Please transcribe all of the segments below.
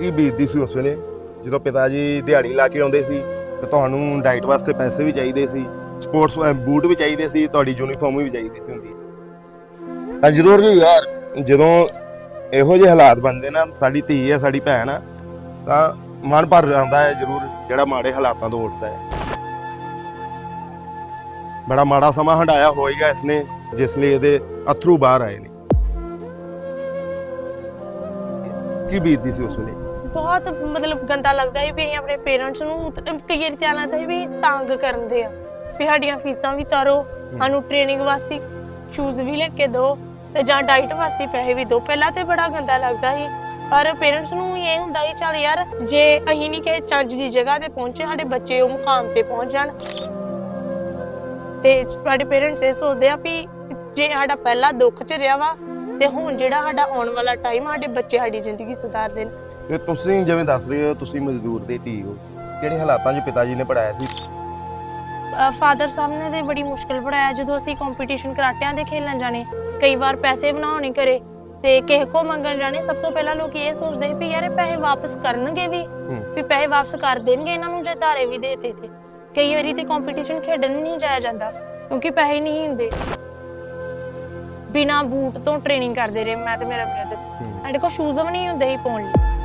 ਕੀ ਬੀਤਦੀ ਸੀ ਉਸ ਵੇਲੇ? ਜਦੋਂ ਪਿਤਾ ਜੀ ਦਿਹਾੜੀ ਲਾ ਕੇ ਆਉਂਦੇ ਸੀ ਤੇ ਤੁਹਾਨੂੰ ਡਾਈਟ ਵਾਸਤੇ ਪੈਸੇ ਵੀ ਚਾਹੀਦੇ ਸੀ ਸਪੋਰਟਸ ਬੂਟ ਵੀ ਚਾਹੀਦੇ ਸੀ ਤੁਹਾਡੀ ਯੂਨੀਫਾਰਮ ਵੀ ਚਾਹੀਦੀ ਸੀ ਹੁੰਦੀ। ਤਾਂ ਜ਼ਰੂਰ ਜੀ ਯਾਰ। ਜਦੋਂ ਇਹੋ ਜਿਹੇ ਹਾਲਾਤ ਬਣਦੇ ਨਾ ਸਾਡੀ ਧੀ ਹੈ ਸਾਡੀ ਭੈਣ ਆ ਤਾਂ ਮਨ ਭਰ ਜਾਂਦਾ ਹੈ ਜ਼ਰੂਰ ਜਿਹੜਾ ਮਾੜੇ ਹਾਲਾਤਾਂ ਤੋਂ ਉੱਠਦਾ ਹੈ। ਬੜਾ ਮਾੜਾ ਸਮਾਂ ਹੰਡਾਇਆ ਹੋਏਗਾ ਇਸਨੇ ਜਿਸ ਲਈ ਇਹਦੇ ਅਥਰੂ ਬਾਹਰ ਆਏ ਨੇ। ਕੀ ਬੀਤਦੀ ਸੀ ਉਸ ਵੇਲੇ? ਬਹੁਤ ਮਤਲਬ ਗੰਦਾ ਲੱਗਦਾ ਹੈ ਵੀ ਅਸੀਂ ਆਪਣੇ ਪੇਰੈਂਟਸ ਨੂੰ ਤ- ਕਈ ਵਾਰੀ ਤਾਂ ਲੱਗਦਾ ਹੈ ਵੀ ਤੰਗ ਕਰਦੇ ਆ ਵੀ ਸਾਡੀਆਂ ਫੀਸਾਂ ਵੀ ਤਾਰੋ ਸਾਨੂੰ ਟ੍ਰੇਨਿੰਗ ਵਾਸਤੇ ਸ਼ੂਜ਼ ਵੀ ਲੈ ਕੇ ਦਿਓ ਤੇ ਜਾਂ ਡਾਈਟ ਵਾਸਤੇ ਪੈਸੇ ਵੀ ਦਿਓ ਪਹਿਲਾਂ ਤੇ ਬੜਾ ਗੰਦਾ ਲੱਗਦਾ ਸੀ ਪਰ ਪੇਰੈਂਟਸ ਨੂੰ ਵੀ ਇਹ ਹੁੰਦਾ ਕਿ ਚੱਲ ਯਾਰ ਜੇ ਅਸੀਂ ਨਹੀਂ ਕਿਸੇ ਚੱਜ ਦੀ ਜਗ੍ਹਾ ਤੇ ਪਹੁੰਚੇ ਸਾਡੇ ਬੱਚੇ ਉਹ ਮੁਕਾਮ ਤੇ ਪਹੁੰਚ ਜਾਣ। ਤੇ ਸਾਡੇ ਪੇਰੈਂਟਸ ਇਹ ਸੋਚਦੇ ਆ ਵੀ ਜੇ ਸਾਡਾ ਪਹਿਲਾ ਦੁੱਖ ਚ ਰਿਹਾ ਵਾ ਤੇ ਹੁਣ ਜਿਹੜਾ ਸਾਡਾ ਆਉਣ ਵਾਲਾ ਟਾਈਮ ਸਾਡੇ ਬੱਚੇ ਸਾਡੀ ਜ਼ਿੰਦਗੀ ਸੁਧਾਰ ਦੇਣ। ਤੇ ਤੁਸੀਂ ਜਿਵੇਂ ਦੱਸ ਰਹੇ ਹੋ ਤੁਸੀਂ ਮਜ਼ਦੂਰ ਦੇ ਧੀ ਹੋ। ਕਿਹੜੇ ਹਾਲਾਤਾਂ 'ਚ ਪਿਤਾ ਜੀ ਨੇ ਪੜਾਇਆ ਸੀ? ਫਾਦਰ ਸਾਹਿਬ ਨੇ ਤੇ ਬੜੀ ਮੁਸ਼ਕਿਲ ਪੜਾਇਆ ਜਦੋਂ ਅਸੀਂ ਕੰਪੀਟੀਸ਼ਨ ਕਰਾਟਿਆਂ ਦੇ ਖੇਲਣ ਜਾਣੇ ਕਈ ਵਾਰ ਪੈਸੇ ਬਣਾਉਣੇ ਕਰੇ ਤੇ ਕਿਸੇ ਕੋ ਮੰਗਣ ਜਾਣੇ ਸਭ ਤੋਂ ਪਹਿਲਾਂ ਲੋਕ ਇਹ ਸੋਚਦੇ ਸੀ ਵੀ ਯਾਰ ਇਹ ਪੈਸੇ ਵਾਪਸ ਕਰਨਗੇ ਵੀ। ਵੀ ਪੈਸੇ ਵਾਪਸ ਕਰ ਦੇਣਗੇ ਇਹਨਾਂ ਨੂੰ ਜੇ ਧਾਰੇ ਵੀ ਦੇਤੇ ਤੇ। ਕਈ ਵਾਰੀ ਤੇ ਕੰਪੀਟੀਸ਼ਨ ਖੇਡਣ ਨਹੀਂ ਜਾਇਆ ਜਾਂਦਾ ਕਿਉਂਕਿ ਪੈਸੇ ਨਹੀਂ ਹੁੰਦੇ। ਬਿਨਾ ਬੂਟ ਤੋਂ ਟ੍ਰੇਨਿੰਗ ਕਰਦੇ ਰਹੇ ਮੈਂ ਤੇ ਮੇਰਾ ਬ੍ਰਦਰ ਸਾਡੇ ਕੋਲ ਸ਼ੂਜ਼ ਵੀ ਨਹੀਂ ਹੁੰਦੇ ਸੀ ਪਾਉਣ ਲਈ।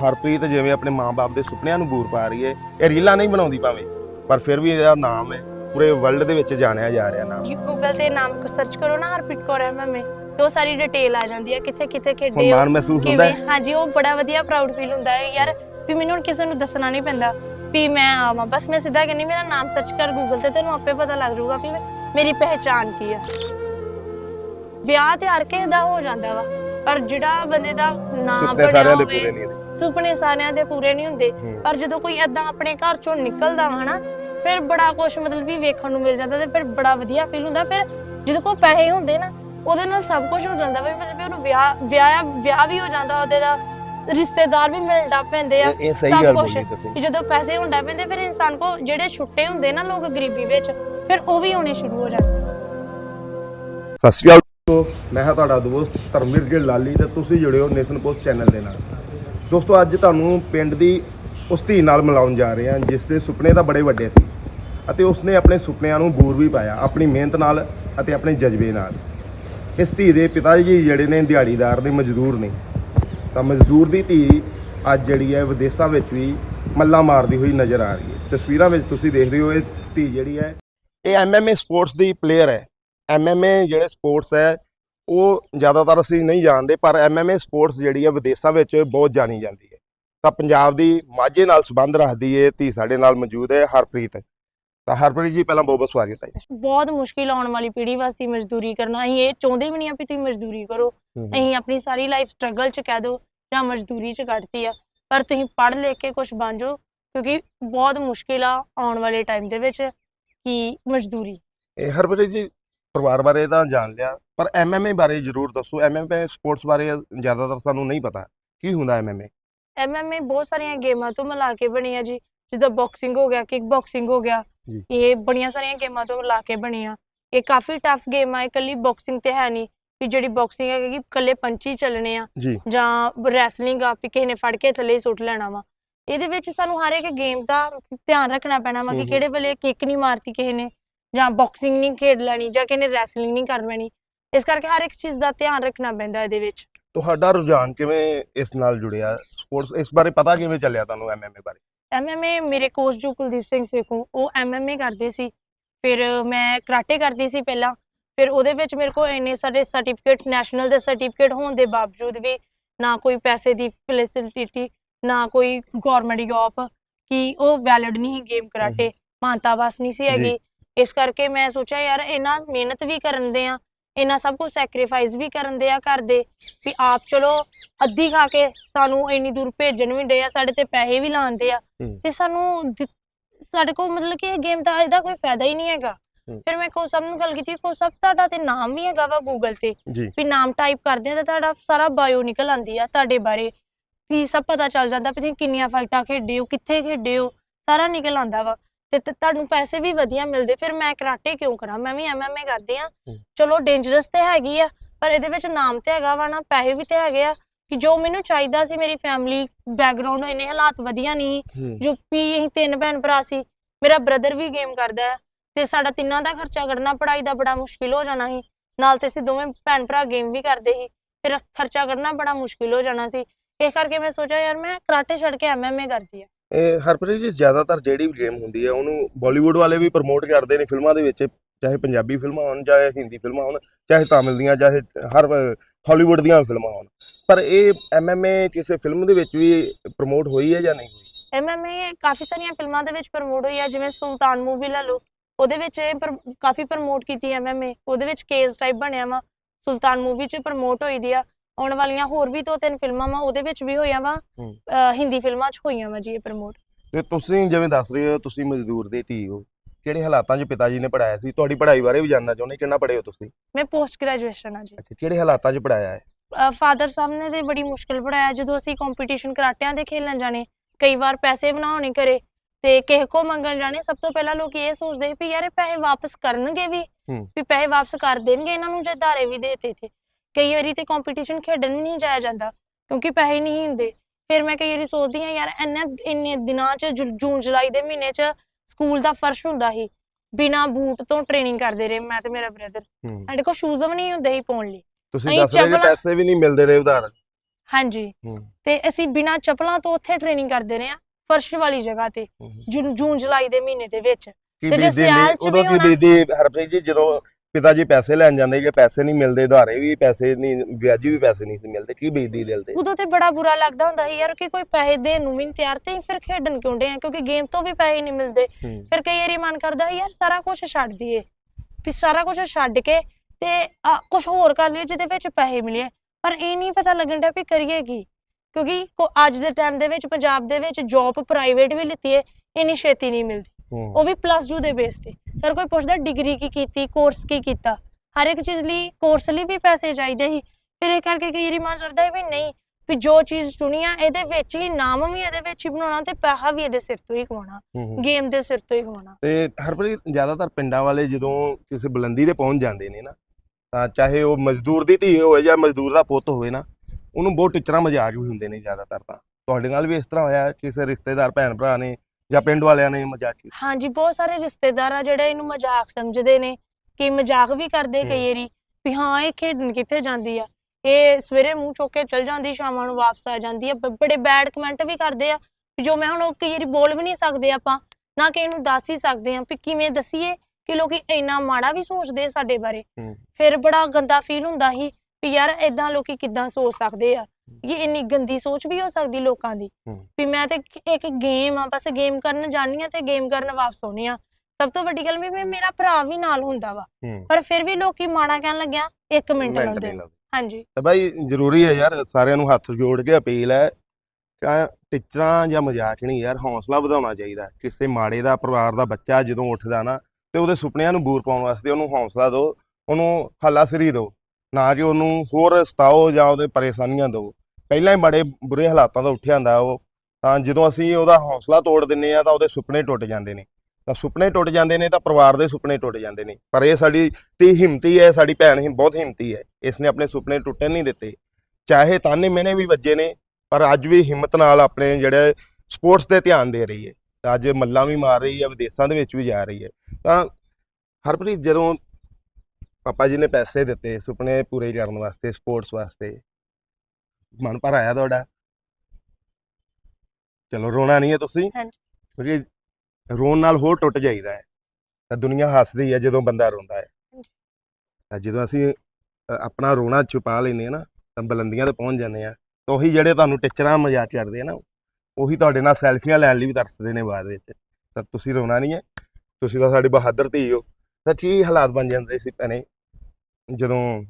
ਹਰਪ੍ਰੀਤ ਜਿਵੇਂ ਆਪਣੇ ਮਾਪੇ ਦੇ ਸੁਪਨਿਆਂ ਨੂੰ ਬੂਰ ਪਾ ਰਹੀ ਹੈ ਇਹ ਰੀਲਾਂ ਨਹੀਂ ਬਣਾਉਂਦੀ ਭਾਵੇਂ ਪਰ ਫਿਰ ਵੀ ਇਹਦਾ ਨਾਮ ਹੈ ਪੂਰੇ ਵਰਲਡ ਦੇ ਵਿੱਚ ਜਾਣਿਆ ਜਾ ਰਿਹਾ ਨਾਮ। ਗੂਗਲ ਤੇ ਨਾਮ ਸਰਚ ਕਰੋ ਨਾ ਹਰਪ੍ਰੀਤ ਕੌਰ ਐਮਐਮਏ ਤੇ ਉਹ ਸਾਰੀ ਡਿਟੇਲ ਆ ਜਾਂਦੀ ਹੈ ਕਿੱਥੇ ਕਿੱਥੇ ਖੇਡੇ ਹੋ ਮਾਣ ਮਹਿਸੂਸ ਹੁੰਦਾ ਹੈ। ਹਾਂਜੀ ਉਹ ਬੜਾ ਵਧੀਆ ਪ੍ਰਾਊਡ ਫੀਲ ਹੁੰਦਾ ਹੈ ਯਾਰ ਵੀ ਮੈਨੂੰ ਹੁਣ ਕਿਸੇ ਨੂੰ ਦੱਸਣਾ ਨਹੀਂ ਪੈਂਦਾ ਵੀ ਮੈਂ ਆਵਾਂ ਬਸ ਮੈਂ ਸਿੱਧਾ ਕਹਿੰਦੀ ਮੇਰਾ ਨਾਮ ਸਰਚ ਕਰ ਗੂਗਲ ਤੇ ਤੈਨੂੰ ਆਪੇ ਪਤਾ ਲੱਗ ਜਾਊਗਾ ਵੀ ਮੇਰੀ ਪਹਿਚਾਨ ਕੀ ਆ ਵਿਆਹ ਤੇ ਹਰ ਕਿਸੇ ਦਾ ਹੋ ਜਾਂਦਾ ਵਾ ਪਰ ਜਿਹੜਾ ਬੰਦੇ ਦਾ ਨਾਮ ਸੁਪਨੇ ਬਣਿਆ ਸਾਰਿਆਂ ਦੇ ਹੋਵੇ ਪੂਰੇ ਨਹੀਂ ਸੁਪਨੇ ਸਾਰਿਆਂ ਦੇ ਪੂਰੇ ਨਹੀਂ ਹੁੰਦੇ। ਪਰ ਜਦੋਂ ਕੋਈ ਏਦਾਂ ਆਪਣੇ ਘਰ ਚੋਂ ਨਿਕਲਦਾ ਵਾ ਹਨਾ ਫਿਰ ਬੜਾ ਕੁਝ ਮਤਲਬ ਵੀ ਵੇਖਣ ਨੂੰ ਮਿਲ ਜਾਂਦਾ ਤੇ ਫਿਰ ਬੜਾ ਵਧੀਆ ਫੀਲ ਹੁੰਦਾ। ਫਿਰ ਜਦੋਂ ਕੋਈ ਪੈਸੇ ਹੁੰਦੇ ਨਾ ਉਹਦੇ ਨਾਲ ਸਭ ਕੁਝ ਹੋ ਜਾਂਦਾ ਵਾ। ਮਤਲਬ ਵੀ ਉਹਨੂੰ ਵਿਆਹ ਵਿਆਹ ਵਿਆਹ ਵੀ ਹੋ ਜਾਂਦਾ ਉਹਦੇ ਦਾ ਰਿਸ਼ਤੇਦਾਰ ਵੀ ਮਿਲਦਾ ਪੈਂਦੇ ਆ। ਇਹ- ਸਹੀ ਸਭ ਗੱਲ ਕੁਛ। ਬੋਲੀ ਤੁਸੀਂ। ਕਿ ਜਦੋਂ ਪੈਸੇ ਹੁੰਦਾ ਪੈਂਦੇ ਫਿਰ ਇਨਸਾਨ ਕੋ ਜਿਹੜੇ ਛੁੱਟੇ ਹੁੰਦੇ ਨਾ ਲੋਕ ਗਰੀਬੀ ਵਿੱਚ ਫਿਰ ਉਹ ਵੀ ਹੋਣੇ ਸ਼ੁਰੂ ਹੋ ਜਾਂਦੇ। ਸਤਿ ਸ਼੍ਰੀ ਅਕਾਲ। ਦੋਸਤੋ ਮੈਂ ਹਾਂ ਤੁਹਾਡਾ ਦੋਸਤ ਧਰਮਵੀਰ ਗਿੱਲ ਲਾਲੀ ਤੇ ਤੁਸੀਂ ਜੁੜੇ ਹੋ ਨੇਸ਼ਨ ਪੋਸਟ ਚੈਨਲ ਦੇ ਨਾਲ। ਦੋਸਤੋ, ਅੱਜ ਤੁਹਾਨੂੰ ਪਿੰਡ ਦੀ ਉਸ ਧੀ ਨਾਲ ਮਿਲਾਉਣ ਜਾ ਰਹੇ ਹਾਂ, ਜਿਸ ਦੇ ਸੁਪਨੇ ਤਾਂ ਬੜੇ ਵੱਡੇ ਸੀ ਅਤੇ ਉਸਨੇ ਆਪਣੇ ਸੁਪਨਿਆਂ ਨੂੰ ਬੂਰ ਵੀ ਪਾਇਆ, ਆਪਣੀ ਮਿਹਨਤ ਨਾਲ ਅਤੇ ਆਪਣੇ ਜਜ਼ਬੇ ਨਾਲ। ਇਸ ਧੀ ਦੇ ਪਿਤਾ ਜੀ ਜਿਹੜੇ ਨੇ, ਦਿਹਾੜੀਦਾਰ ਨੇ ਮਜ਼ਦੂਰ ਨੇ। ਤਾਂ ਮਜ਼ਦੂਰ ਦੀ ਧੀ ਅੱਜ ਜਿਹੜੀ ਹੈ, ਵਿਦੇਸ਼ਾਂ ਵਿੱਚ ਵੀ ਮੱਲਾ ਮਾਰਦੀ ਹੋਈ ਨਜ਼ਰ ਆ ਰਹੀ ਹੈ। ਤਸਵੀਰਾਂ ਵਿੱਚ ਤੁਸੀਂ ਦੇਖ ਰਹੇ ਹੋ, ਇਹ ਧੀ ਜਿਹੜੀ ਹੈ, ਇਹ ਐਮਐਮਏ ਸਪੋਰਟਸ ਦੀ ਪਲੇਅਰ ਹੈ। ਐਮਐਮਏ ਜਿਹੜੇ ਸਪੋਰਟਸ ਹੈ ਉਹ ਜ਼ਿਆਦਾਤਰ ਅਸੀਂ ਨਹੀਂ ਜਾਣਦੇ ਪਰ ਐਮਐਮਏ ਸਪੋਰਟਸ ਜਿਹੜੀ ਹੈ ਵਿਦੇਸ਼ਾਂ ਵਿੱਚ ਬਹੁਤ ਜਾਣੀ ਜਾਂਦੀ ਹੈ। ਤਾਂ ਪੰਜਾਬ ਦੀ ਮਾਝੇ ਨਾਲ ਸੰਬੰਧ ਰੱਖਦੀ ਹੈ ਧੀ ਸਾਡੇ ਨਾਲ ਮੌਜੂਦ ਹੈ ਹਰਪ੍ਰੀਤ। ਤਾਂ ਹਰਪ੍ਰੀਤ ਜੀ ਪਹਿਲਾਂ ਬਹੁਤ ਬਹੁਤ ਸਵਾਗਤ ਹੈ ਬਹੁਤ ਮੁਸ਼ਕਿਲ ਆਉਣ ਵਾਲੀ ਪੀੜ੍ਹੀ ਵਾਸਤੇ ਮਜ਼ਦੂਰੀ ਕਰਨਾ ਅਸੀਂ ਇਹ ਚਾਹੁੰਦੇ ਵੀ ਨਹੀਂ ਆ ਵੀ ਤੁਸੀਂ ਮਜ਼ਦੂਰੀ ਕਰੋ। ਅਸੀਂ ਆਪਣੀ ਸਾਰੀ ਲਾਈਫ ਸਟਰਗਲ ਚ ਕਹਿ ਦੋ ਜਾਂ ਮਜ਼ਦੂਰੀ ਚ ਕੱਢਤੀ ਆ। ਪਰ ਤੁਸੀਂ ਪੜ੍ਹ ਲਿਖ ਕੇ ਕੁਝ ਬਣ ਜਾਓ ਕਿਉਂਕਿ ਬਹੁਤ ਮੁਸ਼ਕਿਲ ਆ ਆਉਣ ਵਾਲੇ ਟਾਈਮ ਦੇ ਵਿੱਚ ਕਿ ਮਜ਼ਦੂਰੀ। ਇਹ ਹਰਪ੍ਰੀਤ ਜੀ ਪਰਿਵਾਰ ਬਾਰੇ ਤਾਂ ਜਾਣ ਲਿਆ ਪਰ ਐਮਐਮਏ ਬਾਰੇ ਜ਼ਰੂਰ ਦੱਸੋ। ਐਮਐਮਏ ਸਪੋਰਟਸ ਬਾਰੇ ਜ਼ਿਆਦਾਤਰ ਸਾਨੂੰ ਨਹੀਂ ਪਤਾ। ਕੀ ਹੁੰਦਾ ਐਮਐਮਏ ਐਮਐਮਏ ਬਹੁਤ ਸਾਰੀਆਂ ਗੇਮਾਂ ਤੋਂ ਮਿਲਾ ਕੇ ਬਣੀ ਆ ਜੀ। ਜਿੱਦਾਂ ਬਾਕਸਿੰਗ ਹੋ ਗਿਆ ਕਿਕ ਬਾਕਸਿੰਗ ਹੋ ਗਿਆ। ਇਹ ਬੜੀਆਂ ਸਾਰੀਆਂ ਗੇਮਾਂ ਤੋਂ ਮਿਲਾ ਕੇ ਬਣੀ ਆ। ਇਹ ਕਾਫੀ ਟਫ ਗੇਮ ਆ ਇਕੱਲੀ ਬਾਕਸਿੰਗ ਤੇ ਹੈ ਨਹੀਂ। ਵੀ ਜਿਹੜੀ ਬਾਕਸਿੰਗ ਹੈ ਕਿ ਇਕੱਲੇ ਪੰਚੀ ਚੱਲਣੇ ਆ। ਜੀ। ਰੈਸਲਿੰਗ ਆ ਵੀ ਕਿਸੇ ਨੇ ਫੜ ਕੇ ਥੱਲੇ ਸੁੱਟ ਲੈਣਾ ਵਾ। ਇਹਦੇ ਵਿੱਚ ਸਾਨੂੰ ਹਰ ਇੱਕ ਗੇਮ ਦਾ ਧਿਆਨ ਰੱਖਣਾ ਪੈਣਾ ਵਾ ਕਿ। ਕਿਹੜੇ ਵੇਲੇ ਕਿੱਕ ਨਹੀਂ ਮਾਰਤੀ ਕਿਸੇ ਨੇ। ਜਾਂ ਬਾਕਸਿੰਗ ਨਹੀਂ ਖੇਡ ਲੈਣੀ ਜਾਂ ਕਿਸੇ ਨੇ ਰੈਸਲਿੰਗ ਨਹੀਂ ਕਰ ਲੈਣੀ ਇਸ ਕਰਕੇ ਹਰ ਇੱਕ ਚੀਜ਼ ਦਾ ਧਿਆਨ ਰੱਖਣਾ ਪੈਂਦਾ ਇਹਦੇ ਵਿੱਚ। ਤੁਹਾਡਾ ਰੁਝਾਨ ਕਿਵੇਂ ਇਸ ਨਾਲ ਜੁੜਿਆ? ਸਪੋਰਟਸ ਇਸ ਬਾਰੇ ਪਤਾ ਕਿਵੇਂ ਚੱਲਿਆ ਤੁਹਾਨੂੰ ਐਮਐਮਏ ਬਾਰੇ? ਐਮਐਮਏ ਮੇਰੇ ਕੋਚ ਜੋ ਕੁਲਦੀਪ ਸਿੰਘ ਸੇਖੋਂ ਉਹ ਐਮਐਮਏ ਕਰਦੇ ਸੀ। ਫਿਰ ਮੈਂ ਕਰਾਟੇ ਕਰਦੀ ਸੀ ਪਹਿਲਾਂ। ਫਿਰ ਉਹਦੇ ਵਿੱਚ ਮੇਰੇ ਕੋਲ ਇੰਨੇ ਸਾਰੇ ਸਰਟੀਫਿਕੇਟ ਨੈਸ਼ਨਲ ਦੇ ਸਰਟੀਫਿਕੇਟ ਹੋਣ ਦੇ ਬਾਵਜੂਦ ਵੀ ਨਾ ਕੋਈ ਪੈਸੇ ਦੀ ਫੈਸਿਲਿਟੀ ਨਾ ਕੋਈ ਗਵਰਨਮੈਂਟ ਜੌਬ ਕਿ ਉਹ ਵੈਲਿਡ ਨਹੀਂ ਗੇਮ ਕਰਾਟੇ ਮਾਨਤਾ ਬਸ ਨਹੀਂ ਸੀ ਹੈਗੀ। ਇਸ ਕਰਕੇ ਮੈਂ ਸੋਚਿਆ ਯਾਰ ਇਹਨਾਂ ਮਿਹਨਤ ਵੀ ਕਰਨ ਦੇ ਆ ਇਹਨਾਂ ਸਭ ਕੁਝ ਸੈਕਰੀਫਾਈਸ ਵੀ ਕਰਨ ਦੇ ਆ ਕਰਦੇ ਵੀ ਆਪ ਚਲੋ ਅੱਧੀ ਖਾ ਕੇ ਸਾਨੂੰ ਇੰਨੀ ਦੂਰ ਭੇਜਣ ਵੀ ਡੇ ਆ ਸਾਡੇ ਤੇ ਪੈਸੇ ਵੀ ਲਾਉਂਦੇ ਆ। ਤੇ ਸਾਨੂੰ ਦਿ- ਸਾਡੇ ਕੋਲ ਮਤਲਬ ਕਿ ਇਹ ਗੇਮ ਦਾ ਇਹਦਾ ਕੋਈ ਫਾਇਦਾ ਹੀ ਨਹੀਂ ਹੈਗਾ ਹੂੰ। ਫਿਰ ਮੈਂ ਕੋਚ ਸਾਹਿਬ ਨੂੰ ਗੱਲ ਕੀਤੀ ਕੋਚ ਸਾਹਿਬ ਤੁਹਾਡਾ ਤੇ ਨਾਮ ਵੀ ਹੈਗਾ ਵਾ ਗੂਗਲ ਤੇ ਜੀ ਵੀ ਨਾਮ ਟਾਈਪ ਕਰਦੇ ਆ ਤਾਂ ਤੁਹਾਡਾ ਸਾਰਾ ਬਾਇਓ ਨਿਕਲ ਆਂਦੀ ਆ ਤੁਹਾਡੇ ਬਾਰੇ ਕੀ ਸਭ ਪਤਾ ਚੱਲ ਜਾਂਦਾ ਵੀ ਤੁਸੀਂ ਕਿੰਨੀਆਂ ਫਾਈਟਾਂ ਖੇਡੇ ਹੋ ਕਿੱਥੇ ਖੇਡੇ ਹੋ ਸਾਰਾ ਨਿਕਲ ਆਂਦਾ ਵਾ ਤੇ ਤੇ ਤੁਹਾਨੂੰ ਪੈਸੇ ਵੀ ਵਧੀਆ ਮਿਲਦੇ ਫਿਰ ਮੈਂ ਕਰਾਟੇ ਕਿਉਂ ਕਰਾਂ? ਮੈਂ ਵੀ ਐਮਐਮਏ ਕਰਦੀ ਆ। ਹੂੰ। ਚਲੋ ਡੇਂਜਰਸ ਤੇ ਹੈਗੀ ਆ ਪਰ ਇਹਦੇ ਵਿੱਚ ਨਾਮ ਤੇ ਹੈਗਾ ਵਾ ਨਾ ਪੈਸੇ ਵੀ ਤੇ ਹੈਗੇ ਆ ਕਿ ਜੋ ਮੈਨੂੰ ਚਾਹੀਦਾ ਸੀ ਮੇਰੀ ਫੈਮਿਲੀ ਬੈਕਗ੍ਰਾਉਂਡ ਇੰਨੇ ਹਾਲਾਤ ਵਧੀਆ ਨਹੀਂ ਯੂਪੀ ਅਸੀਂ ਤਿੰਨ ਭੈਣ ਭਰਾ ਸੀ ਮੇਰਾ ਬ੍ਰਦਰ ਵੀ ਗੇਮ ਕਰਦਾ ਹੈ ਤੇ ਸਾਡਾ ਤਿੰਨਾਂ ਦਾ ਖਰਚਾ ਕੱਢਣਾ ਪੜ੍ਹਾਈ ਦਾ ਬੜਾ ਮੁਸ਼ਕਿਲ ਹੋ ਜਾਣਾ ਸੀ ਨਾਲ ਤੇ ਅਸੀਂ ਦੋਵੇਂ ਭੈਣ ਭਰਾ ਗੇਮ ਵੀ ਕਰਦੇ ਸੀ ਫਿਰ ਖਰਚਾ ਕੱਢਣਾ ਬੜਾ ਮੁਸ਼ਕਿਲ ਹੋ ਜਾਣਾ ਸੀ ਇਸ ਕਰਕੇ ਮੈਂ ਸੋਚਿਆ ਯਾਰ ਮੈਂ ਕਰਾਟੇ ਛੱਡ ਕੇ ਐਮਐਮਏ ਕਰਦੀ ਆ। ਹਰਪ੍ਰੀਤ ਜੀ, ਜ਼ਿਆਦਾਤਰ ਜਿਹੜੀ ਵੀ ਗੇਮ ਹੁੰਦੀ ਹੈ, ਉਹਨੂੰ ਬਾਲੀਵੁੱਡ ਵਾਲੇ ਵੀ ਪ੍ਰਮੋਟ ਕਰਦੇ ਨੇ ਫਿਲਮਾਂ ਦੇ ਵਿੱਚ, ਚਾਹੇ ਪੰਜਾਬੀ ਫਿਲਮਾਂ ਹੋਣ, ਚਾਹੇ ਹਿੰਦੀ ਫਿਲਮਾਂ ਹੋਣ, ਚਾਹੇ ਤਾਮਿਲ ਦੀਆਂ, ਚਾਹੇ ਹਰ ਹਾਲੀਵੁੱਡ ਦੀਆਂ ਫਿਲਮਾਂ ਹੋਣ। ਪਰ ਇਹ ਐਮਐਮਏ ਕਿਸੇ ਫਿਲਮ ਦੇ ਵਿੱਚ ਵੀ ਪ੍ਰਮੋਟ ਹੋਈ ਹੈ ਜਾਂ ਨਹੀਂ ਹੋਈ? ਐਮਐਮਏ ਕਾਫੀ ਸਾਰੀਆਂ ਫਿਲਮਾਂ ਦੇ ਵਿੱਚ ਪ੍ਰਮੋਟ ਹੋਈ ਆ ਜਿਵੇਂ ਸੁਲਤਾਨ ਮੂਵੀ ਲੈ ਲਓ। ਉਹਦੇ ਵਿੱਚ ਇਹ ਕਾਫੀ ਪ੍ਰਮੋਟ ਕੀਤੀ ਐਮਐਮਏ ਉਹਦੇ ਵਿੱਚ ਕੇਸ ਟਾਈਪ ਬਣਿਆ ਵਾ। ਸੁਲਤਾਨ ਮੂਵੀ 'ਚ ਪ੍ਰਮੋਟ ਹੋਈ ਦੀ ਆ। ਆਉਣ ਵਾਲੀਆਂ ਹੋਰ ਵੀ ਦੋ ਤਿੰਨ ਫਿਲਮਾਂ ਵਾ ਉਹਦੇ ਵਿੱਚ ਵੀ ਹੋਈਆਂ ਵਾ। ਹੂੰ। ਹਿੰਦੀ ਫਿਲਮਾਂ 'ਚ ਹੋਈਆਂ ਵਾ ਜੀ ਇਹ ਪ੍ਰਮੋਟ ਤੇ ਤੁਸੀਂ ਜਿਵੇਂ ਦੱਸ ਰਹੇ ਹੋ ਤੁਸੀਂ ਮਜ਼ਦੂਰ ਦੇ ਧੀ ਹੋ। ਕਿਹੜੇ ਹਾਲਾਤਾਂ 'ਚ ਪਿਤਾ ਜੀ ਨੇ ਪੜਾਇਆ ਸੀ? ਤੁਹਾਡੀ ਪੜ੍ਹਾਈ ਬਾਰੇ ਵੀ ਜਾਣਨਾ ਚਾਹੁੰਦੇ ਕਿੰਨਾ ਪੜ੍ਹੇ ਹੋ ਤੁਸੀਂ? ਮੈਂ ਪੋਸਟ ਗ੍ਰੈਜੂਏਸ਼ਨ ਆ ਜੀ। ਅੱਛਾ ਕਿਹੜੇ ਹਾਲਾਤਾਂ 'ਚ ਪੜਾਇਆ ਹੈ? ਫਾਦਰ ਸਾਹਿਬ ਨੇ ਤੇ ਬੜੀ ਮੁਸ਼ਕਿਲ ਪੜਾਇਆ ਜਦੋਂ ਅਸੀਂ ਕੰਪੀਟੀਸ਼ਨ ਕਰਾਟਿਆਂ ਦੇ ਖੇਲਣ ਜਾਣੇ ਕਈ ਵਾਰ ਪੈਸੇ ਬਣਾਉਣੇ ਕਰੇ ਤੇ ਕਿਸੇ ਕੋ ਮੰਗਣ ਜਾਣੇ ਸਭ ਤੋਂ ਪਹਿਲਾਂ ਲੋਕ ਇਹ ਸੋਚਦੇ ਸੀ ਵੀ ਯਾਰ ਇਹ ਪੈਸੇ ਵਾਪਸ ਕਰਨਗੇ ਵੀ। ਹੂੰ। ਵੀ ਪੈਸੇ ਵਾਪਸ ਕਰ ਦੇਣਗੇ ਇਹਨਾਂ ਨੂੰ ਜੇ ਧਾਰੇ ਵੀ ਦੇਤੇ ਤੇ। ਕਈ ਵਾਰੀ ਤੇ ਕੰਪੀਟੀਸ਼ਨ ਖੇਡਣ ਨਹੀਂ ਜਾਇਆ ਜਾਂਦਾ ਕਿਉਂਕਿ ਪੈਸੇ ਨਹੀਂ ਹੁੰਦੇ। ਫਿਰ ਮੈਂ ਕਈ ਵਾਰੀ ਸੋਚਦੀ ਹਾਂ ਯਾਰ ਇੰਨੇ ਇੰਨੇ ਦਿਨਾਂ ਚ ਜੂਨ ਜੁਲਾਈ ਦੇ ਮਹੀਨੇ ਚ ਸਕੂਲ ਦਾ ਫਰਸ਼ ਹੁੰਦਾ ਸੀ। ਬਿਨਾ ਬੂਟ ਤੋਂ ਟ੍ਰੇਨਿੰਗ ਕਰਦੇ ਰਹੇ ਮੈਂ ਤੇ ਮੇਰਾ ਬ੍ਰਦਰ। ਸਾਡੇ ਕੋਲ ਸ਼ੂਜ਼ ਵੀ ਨਹੀਂ ਹੁੰਦੇ ਸੀ ਪਾਉਣ ਲਈ। ਤੁਸੀਂ ਦੱਸ ਰਹੇ ਪੈਸੇ ਵੀ ਨਹੀਂ ਮਿਲਦੇ ਰਹੇ ਉਧਾਰ ਹਾਂਜੀ। ਤੇ ਅਸੀਂ ਬਿਨਾ ਚੱਪਲਾਂ ਤੋਂ ਉੱਥੇ ਟ੍ਰੇਨਿੰਗ ਕਰਦੇ ਰਹੇ ਆ ਫਰਸ਼ ਵਾਲੀ ਜਗ੍ਹਾ ਤੇ ਜੂਨ ਜੁਲਾਈ ਦੇ ਮਹੀਨੇ ਦੇ ਵਿੱਚ। ਤੇ ਜੇ ਸਿਆਲ 'ਚ ਉਦੋਂ ਕੀ ਹਰਪ੍ਰੀਤ ਜੀ ਜਦੋਂ ਪਿਤਾ ਜੀ ਪੈਸੇ ਲੈਣ ਜਾਂਦੇ ਕਿ ਪੈਸੇ ਨਹੀਂ ਮਿਲਦੇ ਉਧਾਰੇ ਵੀ ਪੈਸੇ ਨਹੀਂ ਵਿਆਜੀ ਵੀ ਪੈਸੇ ਨਹੀਂ ਸੀ ਮਿਲਦੇ ਕੀ ਬੀਜਦੀ ਦਿਲ ਤੇ? ਉਦੋਂ ਤੇ ਬੜਾ ਬੁਰਾ ਲੱਗਦਾ ਹੁੰਦਾ ਸੀ ਯਾਰ ਕਿ ਕੋਈ ਪੈਸੇ ਦੇਣ ਨੂੰ ਵੀ ਨਹੀਂ ਤਿਆਰ ਤੇ ਅਸੀਂ ਫਿਰ ਖੇਡਣ ਕਿਉਂ ਡੇ ਆ? ਕਿਉਂਕਿ ਗੇਮ ਤੋਂ ਵੀ ਪੈਸੇ ਨਹੀਂ ਮਿਲਦੇ। ਹੂੰ। ਫਿਰ ਕਈ ਵਾਰੀ ਮਨ ਕਰਦਾ ਸੀ ਯਾਰ ਸਾਰਾ ਕੁਝ ਛੱਡ ਦਈਏ ਵੀ ਸਾਰਾ ਕੁਝ ਛੱਡ ਕੇ ਤੇ ਕੁਝ ਹੋਰ ਕਰ ਲਈਏ ਜਿਹਦੇ ਵਿੱਚ ਪੈਸੇ ਮਿਲੇ। ਪਰ ਇਹ ਨਹੀਂ ਪਤਾ ਲੱਗਣ ਡਿਆ ਵੀ ਕਰੀਏ ਕੀ? ਕਿਉਂਕਿ ਕੋ- ਅੱਜ ਦੇ ਟਾਈਮ ਦੇ ਵਿੱਚ ਪੰਜਾਬ ਦੇ ਵਿੱਚ ਜੌਬ ਪ੍ਰਾਈਵੇਟ ਵੀ ਲਿੱਤੀ ਹੈ ਇੰਨੀ ਛੇਤੀ ਨਹੀਂ ਮਿਲਦੀ। ਉਹ ਵੀ ਪਲੱਸ 2 ਦੇ ਬੇਸ ਤੇ। ਸਰ ਕੋਈ ਪੁੱਛਦਾ ਡਿਗਰੀ ਕੀ ਕੀਤੀ ਕੋਰਸ ਕੀ ਕੀਤਾ? ਹਰ ਇੱਕ ਚੀਜ਼ ਲਈ ਕੋਰਸ ਲਈ ਵੀ ਪੈਸੇ ਚਾਹੀਦੇ ਸੀ। ਫਿਰ ਇਹ ਕਰਕੇ ਕਈ ਵਾਰੀ ਮਨ ਕਰਦਾ ਵੀ ਨਹੀਂ ਵੀ ਜੋ ਚੀਜ਼ ਚੁਣੀ ਆ ਇਹਦੇ ਵਿੱਚ ਹੀ ਨਾਮ ਵੀ ਇਹਦੇ ਵਿੱਚ ਹੀ ਬਣਾਉਣਾ ਤੇ ਪੈਸਾ ਵੀ ਇਹਦੇ ਸਿਰ ਤੋਂ ਹੀ ਕਮਾਉਣਾ। ਗੇਮ ਦੇ ਸਿਰ ਤੋਂ ਹੀ ਕਮਾਉਣਾ। ਤੇ ਹਰਪ੍ਰੀਤ ਜ਼ਿਆਦਾਤਰ ਪਿੰਡਾਂ ਵਾਲੇ ਜਦੋਂ ਕਿਸੇ ਬੁਲੰਦੀ ਤੇ ਪਹੁੰਚ ਜਾਂਦੇ ਨੇ ਨਾ ਤਾਂ ਚਾਹੇ ਉਹ ਮਜ਼ਦੂਰ ਦੀ ਧੀ ਹੋਵੇ ਜਾਂ ਮਜ਼ਦੂਰ ਦਾ ਪੁੱਤ ਹੋਵੇ ਨਾ ਉਹਨੂੰ ਬਹੁਤ ਟਿਚਰਾਂ ਮਜ਼ਾਕ ਵੀ ਹੁੰਦੇ ਨੇ ਜ਼ਿਆਦਾਤਰ ਤਾਂ। ਤੁਹਾਡੇ ਨਾਲ ਵੀ ਇਸ ਤਰ੍ਹਾਂ ਹੋਇਆ ਕਿਸੇ ਰਿਸ਼ਤੇਦਾਰ ਭੈਣ ਭਰਾ ਨੇ ਜਾਂ ਪਿੰਡ ਵਾਲਿਆਂ ਨੇ ਮਜ਼ਾਕ ਕੀਤਾ? ਹਾਂਜੀ ਬਹੁਤ ਸਾਰੇ ਰਿਸ਼ਤੇਦਾਰ ਆ ਜਿਹੜੇ ਇਹਨੂੰ ਮਜ਼ਾਕ ਸਮਝਦੇ ਨੇ ਕਿ ਮਜ਼ਾਕ ਵੀ ਕਰਦੇ। ਕਈ ਵਾਰੀ ਵੀ ਹਾਂ ਇਹ ਖੇਡਣ ਕਿੱਥੇ ਜਾਂਦੀ ਆ? ਇਹ ਸਵੇਰੇ ਮੂੰਹ ਚੁੱਕ ਕੇ ਚਲ ਜਾਂਦੀ ਸ਼ਾਮਾਂ ਨੂੰ ਵਾਪਸ ਆ ਜਾਂਦੀ ਆ। ਬ- ਬੜੇ ਬੈਡ ਕਮੈਂਟ ਵੀ ਕਰਦੇ ਆ ਵੀ ਜੋ ਮੈਂ ਹੁਣ ਉਹ ਕਈ ਵਾਰੀ ਬੋਲ ਵੀ ਨਹੀਂ ਸਕਦੇ ਆਪਾਂ ਨਾ ਕਿ ਇਹਨੂੰ ਦੱਸ ਹੀ ਸਕਦੇ ਆ ਵੀ ਕਿਵੇਂ ਦਸੀਏ ਕਿ ਲੋਕੀ ਇੰਨਾ ਮਾੜਾ ਵੀ ਸੋਚਦੇ ਆ ਸਾਡੇ ਬਾਰੇ। ਹੂੰ। ਫਿਰ ਬੜਾ ਗੰਦਾ ਫੀਲ ਹੁੰਦਾ ਸੀ ਵੀ ਯਾਰ ਇਦਾਂ ਲੋਕੀ ਕਿੱਦਾਂ ਸੋਚ ਸਕਦੇ ਆ? ਇਹ ਇੰਨੀ ਗੰਦੀ ਸੋਚ ਵੀ ਹੋ ਸਕਦੀ ਲੋਕਾਂ ਦੀ। ਵੀ ਮੈਂ ਤੇ ਇੱਕ- ਗੇਮ ਆ ਬਸ ਗੇਮ ਕਰਨ ਜਾਣੀ ਆ ਤੇ ਗੇਮ ਕਰਨ ਵਾਪਸ ਆਉਣੀ ਆ। ਸਭ ਤੋਂ ਵੱਡੀ ਗੱਲ ਵੀ ਮੇਰਾ ਭਰਾ ਵੀ ਨਾਲ ਹੁੰਦਾ ਵਾ। ਪਰ ਫਿਰ ਵੀ ਲੋਕੀ ਮਾੜਾ ਕਹਿਣ ਲੱਗਿਆ 1 ਮਿੰਟ ਲਾਉਂਦੇ। ਹਾਂਜੀ। ਤੇ ਭਾਈ ਜ਼ਰੂਰੀ ਹੈ ਯਾਰ ਸਾਰਿਆਂ ਨੂੰ ਹੱਥ ਜੋੜ ਕੇ ਅਪੀਲ ਹੈ ਕਿ ਟਿਚਰਾਂ ਜਾਂ ਮਜ਼ਾਕ ਨਹੀਂ ਯਾਰ ਹੌਸਲਾ ਵਧਾਉਣਾ ਚਾਹੀਦਾ ਕਿਸੇ ਮਾੜੇ ਦਾ ਪਰਿਵਾਰ ਦਾ ਬੱਚਾ ਜਦੋਂ ਉੱਠਦਾ ਨਾ ਤੇ ਉਹਦੇ ਸੁਪਨਿਆਂ ਨੂੰ ਬੂਰ ਪਾਉਣ ਵਾਸਤੇ ਉਹਨੂੰ ਹੌਸਲਾ ਦਿਓ ਉਹਨੂੰ ਹੱਲਾਸਰੀ ਦਿਓ। ਨਾ ਕਿ ਉਹਨੂੰ ਹੋਰ ਸਤਾਓ ਜਾਂ ਉਹਦੇ ਪਰੇਸ਼ਾਨੀਆਂ ਦਿਓ। ਪਹਿਲਾਂ ਹੀ ਬੜੇ ਬੁਰੇ ਹਾਲਾਤਾਂ ਤੋਂ ਉੱਠਿਆ ਹੁੰਦਾ ਉਹ। ਤਾਂ ਜਦੋਂ ਅਸੀਂ ਉਹਦਾ ਹੌਸਲਾ ਤੋੜ ਦਿੰਨੇ ਆ ਤਾਂ ਉਹਦੇ ਸੁਪਨੇ ਟੁੱਟ ਜਾਂਦੇ ਨੇ। ਤਾਂ ਸੁਪਨੇ ਟੁੱਟ ਜਾਂਦੇ ਨੇ ਤਾਂ ਪਰਿਵਾਰ ਦੇ ਸੁਪਨੇ ਟੁੱਟ ਜਾਂਦੇ ਨੇ। ਪਰ ਇਹ ਸਾਡੀ ਤੀ ਹਿੰਮਤੀ ਹੈ, ਸਾਡੀ ਭੈਣ ਹੀ ਬਹੁਤ ਹਿੰਮਤੀ ਹੈ। ਇਸ ਨੇ ਆਪਣੇ ਸੁਪਨੇ ਟੁੱਟਣ ਨਹੀਂ ਦਿੱਤੇ। ਚਾਹੇ ਤਾਨੇ ਮੈਨੇ ਵੀ ਵੱਜੇ ਨੇ, ਪਰ ਅੱਜ ਵੀ ਹਿੰਮਤ ਨਾਲ ਆਪਣੇ ਜਿਹੜੇ ਸਪੋਰਟਸ ਤੇ ਧਿਆਨ ਦੇ ਰਹੀ ਹੈ। ਤਾਂ ਅੱਜ ਮੱਲਾਂ ਵੀ ਮਾਰ ਰਹੀ ਹੈ, ਵਿਦੇਸ਼ਾਂ ਦੇ ਵਿੱਚ ਵੀ ਜਾ ਰਹੀ ਹੈ। ਤਾਂ ਹਰਪ੍ਰੀਤ, ਜਦੋਂ ਪਾਪਾ ਜੀ ਨੇ ਪੈਸੇ ਦਿੱਤੇ ਸੁਪਨੇ ਪੂਰੇ ਕਰਨ ਵਾਸਤੇ ਸਪੋਰਟਸ ਵਾਸਤੇ। ਮਨ ਭਰ ਆਇਆ ਤੁਹਾਡਾ? ਚਲੋ ਰੋਣਾ ਨਹੀਂ ਹੈ ਤੁਸੀਂ। ਹਾਂਜੀ। ਕਿਉਂਕਿ ਰੋਣ ਨਾਲ ਹੋਰ ਟੁੱਟ ਜਾਈਦਾ ਹੈ। ਤਾਂ ਦੁਨੀਆ ਹੱਸਦੀ ਹੈ ਜਦੋਂ ਬੰਦਾ ਰੋਂਦਾ ਹੈ। ਹਾਂਜੀ। ਤਾਂ ਜਦੋਂ ਅਸੀਂ ਅ, ਆਪਣਾ ਰੋਣਾ ਛੁਪਾ ਲੈਂਦੇ ਆ ਨਾ ਤਾਂ ਬੁਲੰਦੀਆਂ ਤੇ ਪਹੁੰਚ ਜਾਂਦੇ ਆ ਤਾਂ ਉਹੀ ਜਿਹੜੇ ਤੁਹਾਨੂੰ ਟਿਚਰਾਂ ਮਜ਼ਾਕ ਕਰਦੇ ਆ ਨਾ ਉਹੀ ਤੁਹਾਡੇ ਨਾਲ ਸੈਲਫੀਆਂ ਲੈਣ ਲਈ ਵੀ ਤਰਸਦੇ ਨੇ ਬਾਅਦ ਵਿੱਚ। ਤਾਂ ਤੁਸੀਂ ਰੋਣਾ ਨਹੀਂ ਹੈ। ਤੁਸੀਂ ਤਾਂ ਸਾਡੀ ਬਹਾਦਰ ਧੀ ਹੋ। ਤਾਂ ਕੀ ਹਾਲਾਤ ਬਣ ਜਾਂਦੇ ਸੀ ਭੈਣੇ। ਜਦੋਂ